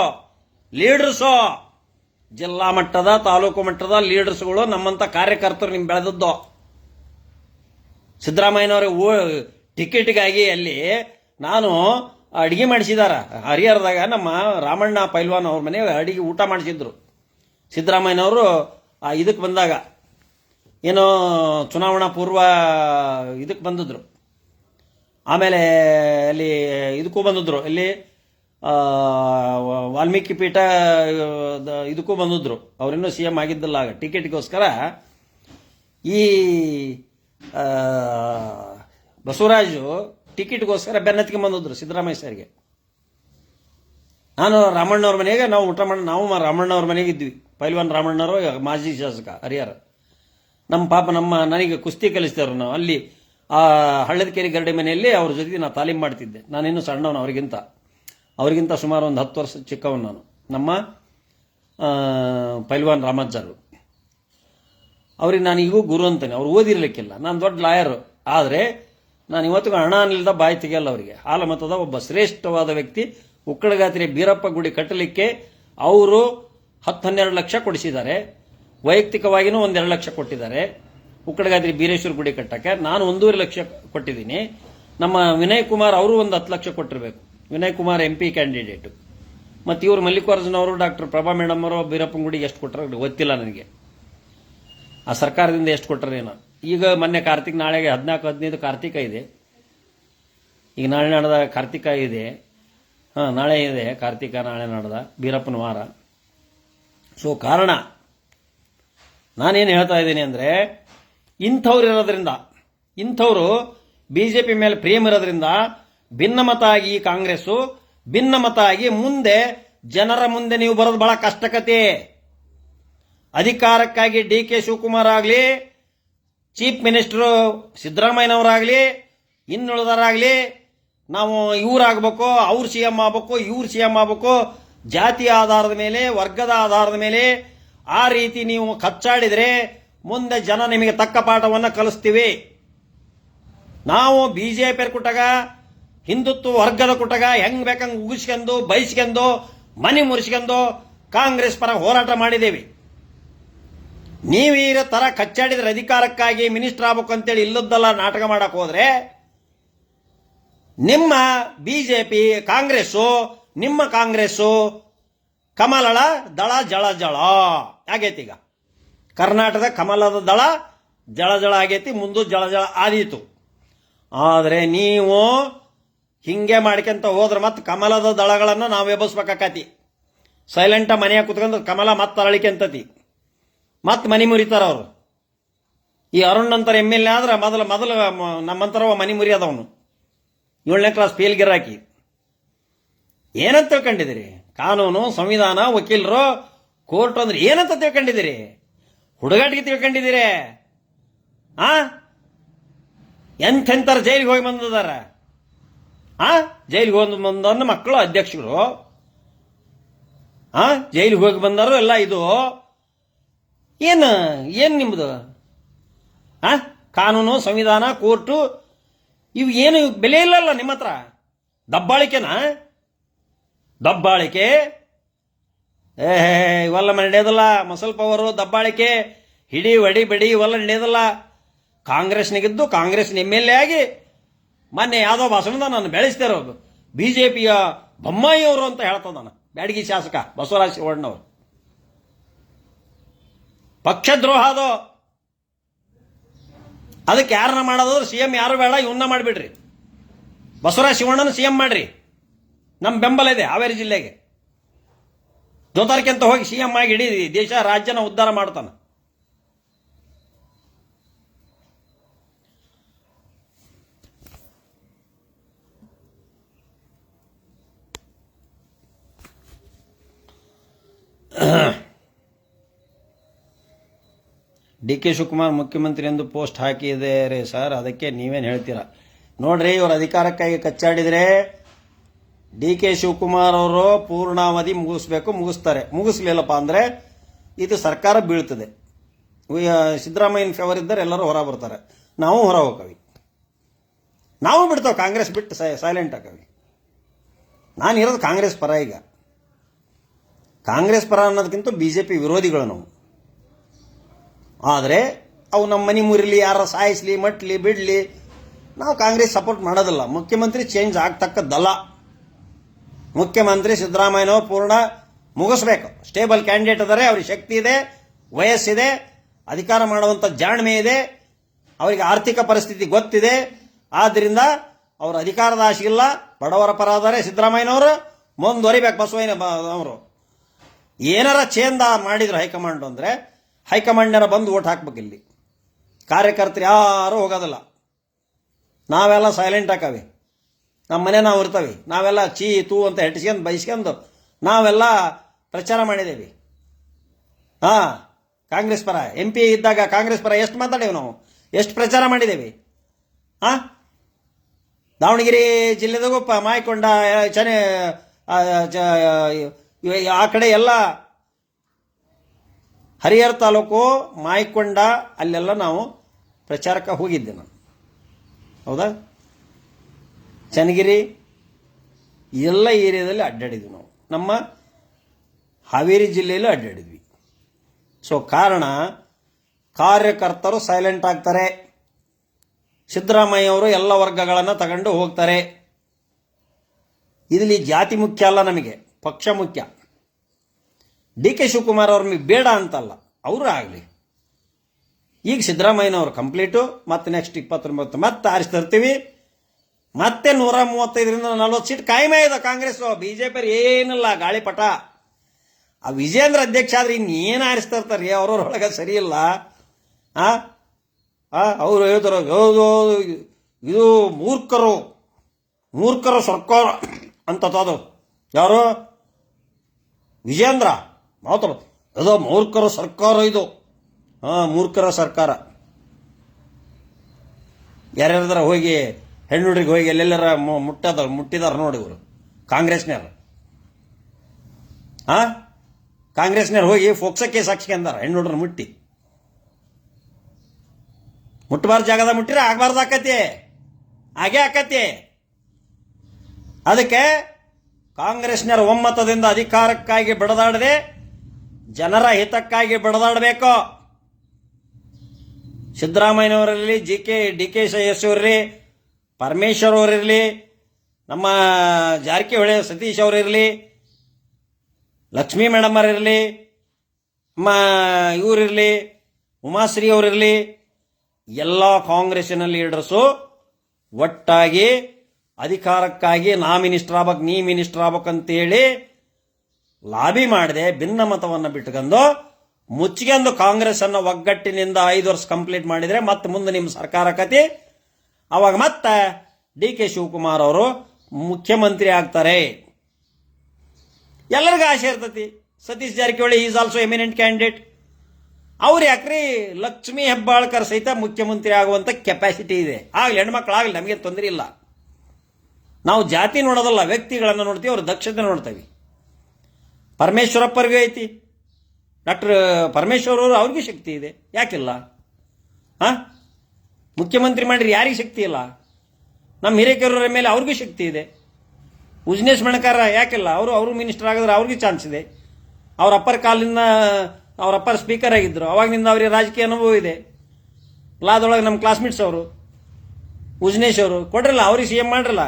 ಲೀಡರ್ಸು ಜಿಲ್ಲಾ ಮಟ್ಟದ, ತಾಲೂಕು ಮಟ್ಟದ ಲೀಡರ್ಸ್ಗಳು ನಮ್ಮಂತ ಕಾರ್ಯಕರ್ತರು ನಿಮ್ಮ ಬೆಳೆದದ್ದು. ಊ ಟಿಕೆಟ್ಗಾಗಿ ಅಲ್ಲಿ ನಾನು ಅಡಿಗೆ ಮಾಡಿಸಿದಾರ. ಹರಿಹರದಾಗ ನಮ್ಮ ರಾಮಣ್ಣ ಪೈಲ್ವಾನ್ ಅವ್ರ ಮನೆ ಅಡಿಗೆ ಊಟ ಮಾಡಿಸಿದ್ರು. ಸಿದ್ದರಾಮಯ್ಯನವರು, ಆ ಇದಕ್ಕೆ ಬಂದಾಗ, ಏನೋ ಚುನಾವಣಾ ಪೂರ್ವ ಇದಕ್ಕೆ ಬಂದಿದ್ರು. ಆಮೇಲೆ ಅಲ್ಲಿ ಇದಕ್ಕೂ ಬಂದಿದ್ರು. ಇಲ್ಲಿ ವಾಲ್ಮೀಕಿ ಪೀಠ ಇದಕ್ಕೂ ಬಂದಿದ್ರು. ಅವರಿನ್ನೂ ಸಿ ಎಂ ಆಗಿದ್ದಿಲ್ಲ ಆಗ. ಟಿಕೆಟ್ಗೋಸ್ಕರ ಈ ಬಸವರಾಜು ಟಿಕೆಟ್ಗೋಸ್ಕರ ಬೆನ್ನತ್ತಿಗೆ ಬಂದಿದ್ರು ಸಿದ್ದರಾಮಯ್ಯ ಸರ್ಗೆ. ನಾನು ರಾಮಣ್ಣವ್ರ ಮನೆಗೆ, ನಾವು ಊಟ ಮಾಡಿ ನಾವು ರಾಮಣ್ಣವ್ರ ಮನೆಗೆ ಇದ್ವಿ. ಪೈಲ್ವಾನ್ ರಾಮಣ್ಣವರು ಮಾಜಿ ಶಾಸಕ, ಹರಿಹರ. ನಮ್ಮ ಪಾಪ ನಮ್ಮ ನನಗೆ ಕುಸ್ತಿ ಕಲಿಸ್ತೇವ್ರು ನಾವು. ಅಲ್ಲಿ ಆ ಹಳ್ಳದ ಕೆರೆ ಗರಡಿ ಮನೆಯಲ್ಲಿ ಅವ್ರ ಜೊತೆ ನಾನು ತಾಲೀಮ್ ಮಾಡ್ತಿದ್ದೆ. ನಾನಿನ್ನೂ ಸಣ್ಣವನು ಅವ್ರಿಗಿಂತ. ಅವರಿಗಿಂತ ಸುಮಾರು ಒಂದು ಹತ್ತು ವರ್ಷ ಚಿಕ್ಕವನು ನಾನು. ನಮ್ಮ ಪೈಲ್ವಾನ್ ರಾಮಜ್ಜರು ಅವ್ರಿಗೆ ನಾನು ಈಗೂ ಗುರು ಅಂತಾನೆ. ಅವ್ರು ಓದಿರ್ಲಿಕ್ಕಿಲ್ಲ. ನಾನು ದೊಡ್ಡ ಲಾಯರು. ಆದರೆ ನಾನು ಇವತ್ತಿಗೂ ಹಣ ಅನಿಲ್ದ ಬಾಯಿ ತೆಗೆಯಲ್ಲ ಅವರಿಗೆ. ಹಾಲಮತದ ಒಬ್ಬ ಶ್ರೇಷ್ಠವಾದ ವ್ಯಕ್ತಿ, ಉಕ್ಕಳಗಾತ್ರಿ ಬೀರಪ್ಪ ಗುಡಿ ಕಟ್ಟಲಿಕ್ಕೆ ಅವರು ಹತ್ತು ಹನ್ನೆರಡು ಲಕ್ಷ ಕೊಡಿಸಿದ್ದಾರೆ. ವೈಯಕ್ತಿಕವಾಗಿಯೂ ಒಂದೆರಡು ಲಕ್ಷ ಕೊಟ್ಟಿದ್ದಾರೆ. ಉಕ್ಕಡಗಾದ್ರಿ ಬೀರೇಶ್ವರ ಗುಡಿ ಕಟ್ಟಕ್ಕೆ ನಾನು ಒಂದೂವರೆ ಲಕ್ಷ ಕೊಟ್ಟಿದ್ದೀನಿ. ನಮ್ಮ ವಿನಯ್ ಕುಮಾರ್ ಅವರು ಒಂದು ಹತ್ತು lakh ಕೊಟ್ಟಿರಬೇಕು. Vinay Kumar M P candidate ಮತ್ತು ಇವರು ಮಲ್ಲಿಕಾರ್ಜುನ ಅವರು, ಡಾಕ್ಟರ್ ಪ್ರಭಾ ಮೇಡಮ್ ಅವರು, ಬೀರಪ್ಪನ ಗುಡಿಗೆ ಎಷ್ಟು ಕೊಟ್ಟರು ಗೊತ್ತಿಲ್ಲ ನನಗೆ. ಆ ಸರ್ಕಾರದಿಂದ ಎಷ್ಟು ಕೊಟ್ಟರೇನೋ ಈಗ ಮೊನ್ನೆ ಕಾರ್ತಿಕ್, ನಾಳೆಗೆ ಹದಿನಾಲ್ಕು, ಹದಿನೈದು ಕಾರ್ತಿಕ ಇದೆ. ಈಗ ನಾಳೆ ನಡೆದ ಕಾರ್ತಿಕ ಇದೆ. ಹಾಂ, ನಾಳೆ ಇದೆ ಕಾರ್ತಿಕ, ನಾಳೆ ನಡೆದ ಬೀರಪ್ಪನ ವಾರ. ಸೊ, ಕಾರಣ. ನಾನೇನು ಹೇಳ್ತಾ ಇದ್ದೀನಿ ಅಂದರೆ, ಇಂಥವ್ರು ಇರೋದ್ರಿಂದ, ಇಂಥವರು ಬಿ ಜೆ ಪಿ ಮೇಲೆ ಪ್ರೇಮ ಇರೋದ್ರಿಂದ ಭಿನ್ನಮತ ಆಗಿ ಕಾಂಗ್ರೆಸ್ಸು ಭಿನ್ನಮತ ಆಗಿ ಮುಂದೆ, ಜನರ ಮುಂದೆ ನೀವು ಬರೋದು ಬಹಳ ಕಷ್ಟಕತೆ. ಅಧಿಕಾರಕ್ಕಾಗಿ ಡಿ ಕೆ ಶಿವಕುಮಾರ್ ಆಗಲಿ, ಚೀಫ್ ಮಿನಿಸ್ಟರು ಸಿದ್ದರಾಮಯ್ಯನವರಾಗಲಿ ಇನ್ನುಳಿದಾರಾಗಲಿ ನಾವು ಇವ್ರಾಗಬೇಕು, ಅವ್ರು ಸಿ ಎಂ ಆಗಬೇಕು, ಇವ್ರು ಸಿ ಎಂ ಆಗ್ಬೇಕು ಜಾತಿ ಆಧಾರದ ಮೇಲೆ, ವರ್ಗದ ಆಧಾರದ ಮೇಲೆ ಆ ರೀತಿ ನೀವು ಕಚ್ಚಾಡಿದರೆ ಮುಂದೆ ಜನ ನಿಮಗೆ ತಕ್ಕ ಪಾಠವನ್ನು ಕಲಿಸ್ತೀವಿ. ನಾವು ಬಿಜೆಪಿ ಕುಟಗ, ಹಿಂದುತ್ವ ವರ್ಗದ ಕುಟಗ ಹೆಂಗ್ ಬೇಕಂಗ್ ಉಗಿಸ್ಕೊಂಡು ಬಯಸ್ಕೊಂಡು ಮನೆ ಮುರಿಸ್ಕೊಂಡು ಕಾಂಗ್ರೆಸ್ ಪರ ಹೋರಾಟ ಮಾಡಿದ್ದೇವೆ. ನೀವು ಈ ತರ ಕಚ್ಚಾಡಿದ್ರೆ ಅಧಿಕಾರಕ್ಕಾಗಿ ಮಿನಿಸ್ಟರ್ ಆಗ್ಬೇಕು ಅಂತೇಳಿ ಇಲ್ಲದ್ದಲ್ಲ ನಾಟಕ ಮಾಡಕ್ ಹೋದ್ರೆ ನಿಮ್ಮ ಬಿಜೆಪಿ, ಕಾಂಗ್ರೆಸ್ಸು ನಿಮ್ಮ ಕಾಂಗ್ರೆಸ್ಸು ಕಮಲಳ ದಳ ಜಳ ಜಳ. ಆಗೈತಿ ಈಗ. ಕರ್ನಾಟಕದ ಕಮಲದ ದಳ ಜಳ ಜಳ ಆಗೈತಿ, ಮುಂದೆ ಜಳ ಜಳ ಆದೀತು. ಆದರೆ ನೀವು ಹಿಂಗೆ ಮಾಡ್ಕೊಂತ ಹೋದ್ರೆ ಮತ್ತೆ ಕಮಲದ ದಳಗಳನ್ನು ನಾವು ಎಬ್ಬಸ್ಬೇಕಾಕತಿ. ಸೈಲೆಂಟ ಮನೆಯಾಗ ಕುತ್ಕೊಂಡು ಕಮಲ ಮತ್ತೆ ಅರಳಿಕೆಂತತಿ ಮತ್ತೆ ಮನಿ ಮುರಿತಾರ ಅವರು. ಈ ಅರುಣ್ ನಂತರ ಎಂ ಎಲ್ ಎ ಆದ್ರೆ ಮೊದಲು ಮೊದಲು ನಮ್ಮಂತರ ಮನಿ ಮುರಿಯದವನು. ಏಳನೇ ಕ್ಲಾಸ್ ಫೇಲ್ ಗಿರಾಕಿ. ಏನಂತ ತಿಳ್ಕೊಂಡಿದ್ದೀರಿ? ಕಾನೂನು, ಸಂವಿಧಾನ, ವಕೀಲರು, ಕೋರ್ಟ್ ಅಂದ್ರೆ ಏನಂತ ತಿಳ್ಕೊಂಡಿದ್ದೀರಿ? ಹುಡುಗಾಟಿಗೆ ತಿಳ್ಕೊಂಡಿದ್ದೀರಿ? ಆ? ಎಂಥೆಂಥರ ಜೈಲಿಗೆ ಹೋಗಿ ಬಂದದಾರ ಆ? ಜೈಲಿಗೆ ಹೋಗಿ ಬಂದ ಮಕ್ಕಳು, ಅಧ್ಯಕ್ಷರು. ಆ? ಜೈಲಿಗೆ ಹೋಗಿ ಬಂದರು ಎಲ್ಲ ಇದು. ಏನು ಏನು ನಿಮ್ಮದು ಆ? ಕಾನೂನು, ಸಂವಿಧಾನ, ಕೋರ್ಟು, ಇವು ಏನು ಬೆಲೆ ಇಲ್ಲಲ್ಲ ನಿಮ್ಮ ಹತ್ರ ದಬ್ಬಾಳಿಕೆನಾ? ದಬ್ಬಾಳಿಕೆ. ಏ ಇವೆಲ್ಲ ನಡೆಯೋದಲ್ಲ. ಮಸಲ್ ಪವರು, ದಬ್ಬಾಳಿಕೆ. ಹಿಡಿ ಒಡಿ ಬಡಿ, ಇವೆಲ್ಲ ನಡೆಯೋದಿಲ್ಲ. ಕಾಂಗ್ರೆಸ್ನಿಗಿದ್ದು ಕಾಂಗ್ರೆಸ್ನ ಎಂ ಎಲ್ ಎ ಆಗಿ ಮೊನ್ನೆ ಯಾವುದೋ ಭಾಷಣದ ನಾನು ಬೆಳೆಸ್ತಿರೋದು ಬಿ ಜೆ ಪಿಯ ಬೊಮ್ಮಾಯಿಯವರು ಅಂತ ಹೇಳ್ತದ ನಾನು. ಬ್ಯಾಡಗಿ ಶಾಸಕ ಬಸವರಾಜ ಶಿವಣ್ಣವರು. ಪಕ್ಷದ್ರೋಹ ಅದು. ಅದಕ್ಕೆ ಯಾರನ್ನ ಮಾಡೋದಾದ್ರೆ ಸಿ ಎಂ ಯಾರು ಬೇಡ ಇವನ್ನ ಮಾಡಿಬಿಡ್ರಿ. ಬಸವರಾಜ ಶಿವಣ್ಣನ ಸಿ ಎಂ ಮಾಡ್ರಿ. ನಮ್ಮ ಬೆಂಬಲ ಇದೆ, ಹಾವೇರಿ ಜಿಲ್ಲೆಗೆ. ಜೋತಾರ್ಕೆಂತ ಹೋಗಿ ಸಿ ಎಂ ಆಗಿ ಇಡೀ ದೇಶ ರಾಜ್ಯನ ಉದ್ಧಾರ ಮಾಡ್ತಾನೆ. ಡಿ ಕೆ ಶಿವಕುಮಾರ್ ಮುಖ್ಯಮಂತ್ರಿ ಎಂದು ಪೋಸ್ಟ್ ಹಾಕಿದ್ದಾರೆ ಸರ್, ಅದಕ್ಕೆ ನೀವೇನು ಹೇಳ್ತೀರಾ? ನೋಡ್ರಿ, ಇವ್ರ ಅಧಿಕಾರಕ್ಕಾಗಿ ಕಚ್ಚಾಡಿದ್ರೆ ಡಿ ಕೆ ಶಿವಕುಮಾರ್ ಅವರು ಪೂರ್ಣಾವಧಿ ಮುಗಿಸ್ಬೇಕು, ಮುಗಿಸ್ತಾರೆ. ಮುಗಿಸ್ಲಿಲ್ಲಪ್ಪ ಅಂದ್ರೆ ಇದು ಸರ್ಕಾರ ಬೀಳ್ತದೆ. ಸಿದ್ದರಾಮಯ್ಯನ ಫೇವರ್ ಇದ್ದರೆ ಎಲ್ಲರೂ ಹೊರ ಬರ್ತಾರೆ. ನಾವು ಹೊರ ಹೋಗವಿ ನಾವು ಬಿಡ್ತಾವೆ ಕಾಂಗ್ರೆಸ್ ಬಿಟ್ಟು ಸೈಲೆಂಟ್ ಹಾಕವಿ ನಾನು ಇರೋದು ಕಾಂಗ್ರೆಸ್ ಪರ ಈಗ. ಕಾಂಗ್ರೆಸ್ ಪರ ಅನ್ನೋದಕ್ಕಿಂತ ಬಿ ಜೆ ಪಿ ವಿರೋಧಿಗಳು ನಾವು. ಆದರೆ ಅವು ನಮ್ಮ ಮನೆ ಮುರಿಲಿ, ಯಾರ ಸಾಯಿಸ್ಲಿ, ಮಟ್ಲಿ, ಬಿಡಲಿ, ನಾವು ಕಾಂಗ್ರೆಸ್ ಸಪೋರ್ಟ್ ಮಾಡೋದಲ್ಲ. ಮುಖ್ಯಮಂತ್ರಿ ಚೇಂಜ್ ಆಗ್ತಕ್ಕದ್ದಲ್ಲ. ಮುಖ್ಯಮಂತ್ರಿ ಸಿದ್ದರಾಮಯ್ಯನವರು ಪೂರ್ಣ ಮುಗಿಸ್ಬೇಕು. ಸ್ಟೇಬಲ್ ಕ್ಯಾಂಡಿಡೇಟ್ ಇದ್ದಾರೆ ಅವ್ರಿಗೆ ಶಕ್ತಿ ಇದೆ, ವಯಸ್ಸಿದೆ, ಅಧಿಕಾರ ಮಾಡುವಂಥ ಜಾಣ್ಮೆ ಇದೆ, ಅವರಿಗೆ ಆರ್ಥಿಕ ಪರಿಸ್ಥಿತಿ ಗೊತ್ತಿದೆ. ಆದ್ದರಿಂದ ಅವರು ಅಧಿಕಾರದ ಆಶೆ ಇಲ್ಲ, ಬಡವರ ಪರ ಆದರೆ ಸಿದ್ದರಾಮಯ್ಯನವರು ಮುಂದುವರಿಬೇಕು, ಬಸವಯ್ಯನ ಅವರು. ಏನಾರ ಚೇಂದ ಮಾಡಿದ್ರು ಹೈಕಮಾಂಡ್ ಅಂದರೆ, ಹೈಕಮಾಂಡ್ನರ ಬಂದು ಓಟ್ ಹಾಕ್ಬೇಕು ಇಲ್ಲಿ. ಕಾರ್ಯಕರ್ತರು ಯಾರೂ ಹೋಗೋದಿಲ್ಲ. ನಾವೆಲ್ಲ ಸೈಲೆಂಟ್ ಹಾಕವಿ ನಮ್ಮ ಮನೆ ನಾವು ಇರ್ತವೆ. ನಾವೆಲ್ಲ ಚೀ, ತೂ ಅಂತ ಹೆಟ್ಸ್ಕೊಂಡು ಬಯಸ್ಕೊಂಡು ನಾವೆಲ್ಲ ಪ್ರಚಾರ ಮಾಡಿದ್ದೇವೆ. ಹಾಂ, ಕಾಂಗ್ರೆಸ್ ಪರ, ಎಂ ಪಿ ಇದ್ದಾಗ ಕಾಂಗ್ರೆಸ್ ಪರ ಎಷ್ಟು ಮಾತಾಡೇವು ನಾವು? ಎಷ್ಟು ಪ್ರಚಾರ ಮಾಡಿದ್ದೇವೆ? ಹಾಂ? ದಾವಣಗೆರೆ ಜಿಲ್ಲೆದಾಗೂ ಪ, ಮಾಯ್ಕೊಂಡ, ಚನೆ ಆ ಕಡೆ ಎಲ್ಲ ಹರಿಹರ ತಾಲೂಕು, ಮಾಯ್ಕೊಂಡ, ಅಲ್ಲೆಲ್ಲ ನಾವು ಪ್ರಚಾರಕ್ಕೆ ಹೋಗಿದ್ದೆ ನಾನು. ಹೌದಾ? ಚನ್ನಗಿರಿ ಎಲ್ಲ ಏರಿಯಾದಲ್ಲಿ ಅಡ್ಡಾಡಿದ್ವಿ ನಾವು. ನಮ್ಮ ಹಾವೇರಿ ಜಿಲ್ಲೆಯಲ್ಲೂ ಅಡ್ಡಾಡಿದ್ವಿ. ಸೊ ಕಾರಣ ಕಾರ್ಯಕರ್ತರು ಸೈಲೆಂಟ್ ಆಗ್ತಾರೆ. ಸಿದ್ದರಾಮಯ್ಯ ಅವರು ಎಲ್ಲ ವರ್ಗಗಳನ್ನು ತಗೊಂಡು ಹೋಗ್ತಾರೆ. ಇದರಲ್ಲಿ ಜಾತಿ ಮುಖ್ಯ ಅಲ್ಲ ನಮಗೆ, ಪಕ್ಷ ಮುಖ್ಯ. ಡಿ ಕೆ ಶಿವಕುಮಾರ್ ಅವ್ರ ಬೇಡ ಅಂತಲ್ಲ, ಅವರು ಆಗಲಿ. ಈಗ ಸಿದ್ದರಾಮಯ್ಯನವರು ಕಂಪ್ಲೀಟು ಮತ್ತು ನೆಕ್ಸ್ಟ್ ಇಪ್ಪತ್ತೊಂಬತ್ತು ಮತ್ತೆ ಆರಿಸಿ ತರ್ತೀವಿ ಮತ್ತೆ ನೂರ ಮೂವತ್ತೈದರಿಂದ ನಲ್ವತ್ತು ಸೀಟ್ ಕಾಯಮೇ ಇದೆ ಕಾಂಗ್ರೆಸ್. ಬಿ ಜೆ ಪಿ ಏನಿಲ್ಲ, ಗಾಳಿಪಟ. ಆ ವಿಜೇಂದ್ರ ಅಧ್ಯಕ್ಷ ಆದ್ರೆ ಇನ್ನೇನು ಆರಿಸ್ತಾ ಇರ್ತಾರೆ ಅವ್ರವ್ರೊಳಗೆ ಸರಿ ಇಲ್ಲ. ಆ? ಅವರು ಹೇಳ್ತಾರೆ ಇದು ಮೂರ್ಖರು ಮೂರ್ಖರು ಸರ್ಕಾರ ಅಂತ ಅದು ಯಾರು? ವಿಜೇಂದ್ರ. ಮಾತು ಅದು ಮೂರ್ಖರ ಸರ್ಕಾರ ಇದು. ಹಾಂ ಮೂರ್ಖರ ಸರ್ಕಾರ. ಯಾರ್ಯಾರದಾರ ಹೋಗಿ ಹೆಣ್ಣುಡ್ರಿಗೆ ಹೋಗಿ ಎಲ್ಲೆಲ್ಲರ ಮುಟ್ಟದ, ಮುಟ್ಟಿದಾರ ನೋಡಿ ಇವರು. ಕಾಂಗ್ರೆಸ್ನವ್ರು. ಹಾಂ ಕಾಂಗ್ರೆಸ್ನವ್ರು ಹೋಗಿ ಫೋಕ್ಸಕ್ಕೆ ಸಾಕ್ಷಿ ಅಂದಾರ ಹೆಣ್ಣು ಹೆಣ್ಣುಡ್ರನ್ನ ಮುಟ್ಟಿ. ಮುಟ್ಟಬಾರ್ದು ಜಾಗದ ಮುಟ್ಟಿರ ಆಗಬಾರ್ದು ಆಕತಿ. ಹಾಗೆ ಆಕತಿ. ಅದಕ್ಕೆ ಕಾಂಗ್ರೆಸ್ನರ ಒಮ್ಮತದಿಂದ ಅಧಿಕಾರಕ್ಕಾಗಿ ಬಿಡದಾಡದೆ, ಜನರ ಹಿತಕ್ಕಾಗಿ ಬಿಡದಾಡಬೇಕು. ಸಿದ್ದರಾಮಯ್ಯನವರಲ್ಲಿ, ಜಿ ಕೆ, ಡಿ ಕೆ ಅವರಿರಲಿ ಪರಮೇಶ್ವರ್ ಅವರಿರಲಿ ನಮ್ಮ ಜಾರಕಿಹೊಳಿ ಸತೀಶ್ ಅವರಿರಲಿ ಲಕ್ಷ್ಮೀ ಮೇಡಮ್ ಅವರಿರಲಿ ನಮ್ಮ ಇವರಿರಲಿ ಉಮಾಶ್ರೀ ಅವರಿರಲಿ ಎಲ್ಲ ಕಾಂಗ್ರೆಸ್ಸಿನ ಲೀಡರ್ಸು ಒಟ್ಟಾಗಿ ಅಧಿಕಾರಕ್ಕಾಗಿ ನಾ ಮಿನಿಸ್ಟರ್ ಆಗ್ಬೇಕು, ನೀ ಮಿನಿಸ್ಟರ್ ಆಗ್ಬೇಕು ಅಂತೇಳಿ ಲಾಬಿ ಮಾಡದೆ ಭಿನ್ನಮತವನ್ನು ಬಿಟ್ಕೊಂಡು ಮುಚ್ಚಿಗೆಂದು ಕಾಂಗ್ರೆಸ್ ಅನ್ನು ಒಗ್ಗಟ್ಟಿನಿಂದ ಐದು ವರ್ಷ ಕಂಪ್ಲೀಟ್ ಮಾಡಿದ್ರೆ ಮತ್ತೆ ಮುಂದೆ ನಿಮ್ಮ ಸರ್ಕಾರ ಕತಿ ಅವಾಗ ಮತ್ತೆ ಡಿ ಕೆ ಶಿವಕುಮಾರ್ ಅವರು ಮುಖ್ಯಮಂತ್ರಿ ಆಗ್ತಾರೆ. ಎಲ್ಲರಿಗೂ ಆಸೆ ಇರ್ತತಿ. Satish Jarkiholi is also eminent candidate ಅವ್ರು ಯಾಕ್ರಿ ಲಕ್ಷ್ಮೀ ಹೆಬ್ಬಾಳ್ಕರ್ ಸಹಿತ ಮುಖ್ಯಮಂತ್ರಿ ಆಗುವಂತ ಕೆಪಾಸಿಟಿ ಇದೆ. ಆಗ್ಲಿ ಆಗಲಿ ನಮಗೆ ತೊಂದರೆ ಇಲ್ಲ. ನಾವು ಜಾತಿ ನೋಡೋದಲ್ಲ, ವ್ಯಕ್ತಿಗಳನ್ನು ನೋಡ್ತೀವಿ, ಅವ್ರ ದಕ್ಷತೆ ನೋಡ್ತೀವಿ. ಪರಮೇಶ್ವರಪ್ಪರಿಗೂ ಐತಿ. ಡಾಕ್ಟರ್ ಪರಮೇಶ್ವರ್ ಅವರು ಅವ್ರಿಗೂ ಶಕ್ತಿ ಇದೆ. ಯಾಕಿಲ್ಲ? ಹಾ ಮುಖ್ಯಮಂತ್ರಿ ಮಾಡಿದ್ರೆ ಯಾರಿಗೆ ಶಕ್ತಿ ಇಲ್ಲ? ನಮ್ಮ ಹಿರೇಕೆರೂರ ಮೇಲೆ ಅವ್ರಿಗೂ ಶಕ್ತಿ ಇದೆ. ಉಜ್ನೇಶ್ ಮಣಕಾರ ಯಾಕಿಲ್ಲ? ಅವರು ಅವರು ಮಿನಿಸ್ಟರ್ ಆಗಿದ್ರೆ ಅವ್ರಿಗೂ ಚಾನ್ಸ್ ಇದೆ. ಅವ್ರ ಅಪ್ಪರ ಕಾಲಿಂದ, ಅವ್ರ ಅಪ್ಪರ್ ಸ್ಪೀಕರ್ ಆಗಿದ್ರು. ಅವಾಗಿನಿಂದ ಅವರಿಗೆ ರಾಜಕೀಯ ಅನುಭವ ಇದೆ. ಲಾದೊಳಗೆ ನಮ್ಮ ಕ್ಲಾಸ್ಮೇಟ್ಸ್ ಅವರು, ಉಜ್ನೇಶ್ ಅವರು. ಕೊಡ್ರಲ್ಲ, ಅವ್ರಿಗೆ ಸಿ ಎಂ ಮಾಡ್ರಲ್ಲ.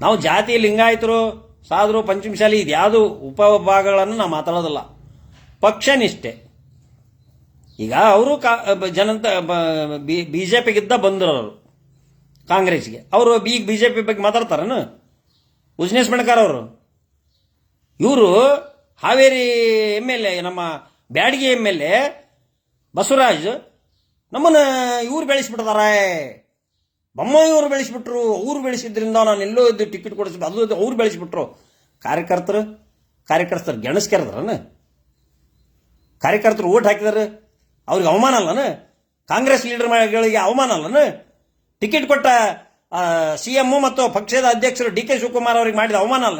ನಾವು ಜಾತಿ ಲಿಂಗಾಯತರು, ಸಾಧರು ಪಂಚಮಶಾಲಿ ಇದ್ಯಾವುದು ಉಪಭಾಗಗಳನ್ನು ನಾವು ಮಾತಾಡೋದಿಲ್ಲ. ಪಕ್ಷನಿಷ್ಠೆ. ಈಗ ಅವರು ಕಾ ಜನತ, ಬಿ ಜೆ ಪಿಗಿದ್ದ ಬಂದರು ಅವರು. ಕಾಂಗ್ರೆಸ್ಗೆ ಅವರು ಈಗ ಬಿ ಜೆ ಪಿ ಬಗ್ಗೆ ಮಾತಾಡ್ತಾರನು? ಉಜ್ನೇಶ್ ಮಣಕಾರ್ ಅವರು. ಇವರು ಹಾವೇರಿ ಎಂ ಎಲ್ ಎ ನಮ್ಮ Byadgi M L A Basavaraj, ನಮ್ಮನ್ನ ಇವ್ರು ಬೆಳೆಸಿಬಿಟ್ಟದಾರ. ಬೊಮ್ಮ ಇವ್ರು ಬೆಳೆಸ್ಬಿಟ್ರು, ಅವ್ರು ಬೆಳೆಸಿದ್ರಿಂದ ನಾನು ಎಲ್ಲೋ ಇದ್ದು ಟಿಕೆಟ್ ಕೊಡಿಸ್ಬಿಟ್ಟು ಅದು ಅವ್ರು ಬೆಳೆಸ್ಬಿಟ್ರು. ಕಾರ್ಯಕರ್ತರು ಕಾರ್ಯಕರ್ತರು ಗೆಣಸ್ಕೆರದ್ರನ. ಕಾರ್ಯಕರ್ತರು ಓಟ್ ಹಾಕಿದಾರೆ. ಅವ್ರಿಗೆ ಅವಮಾನ ಅಲ್ಲನ? ಕಾಂಗ್ರೆಸ್ ಲೀಡರ್ಗಳಿಗೆ ಅವಮಾನ ಅಲ್ಲನ? ಟಿಕೆಟ್ ಕೊಟ್ಟ ಸಿ ಮತ್ತು ಪಕ್ಷದ ಅಧ್ಯಕ್ಷರು ಡಿ ಕೆ ಶಿವಕುಮಾರ್ ಅವರಿಗೆ ಮಾಡಿದ ಅವಮಾನ ಅಲ್ಲ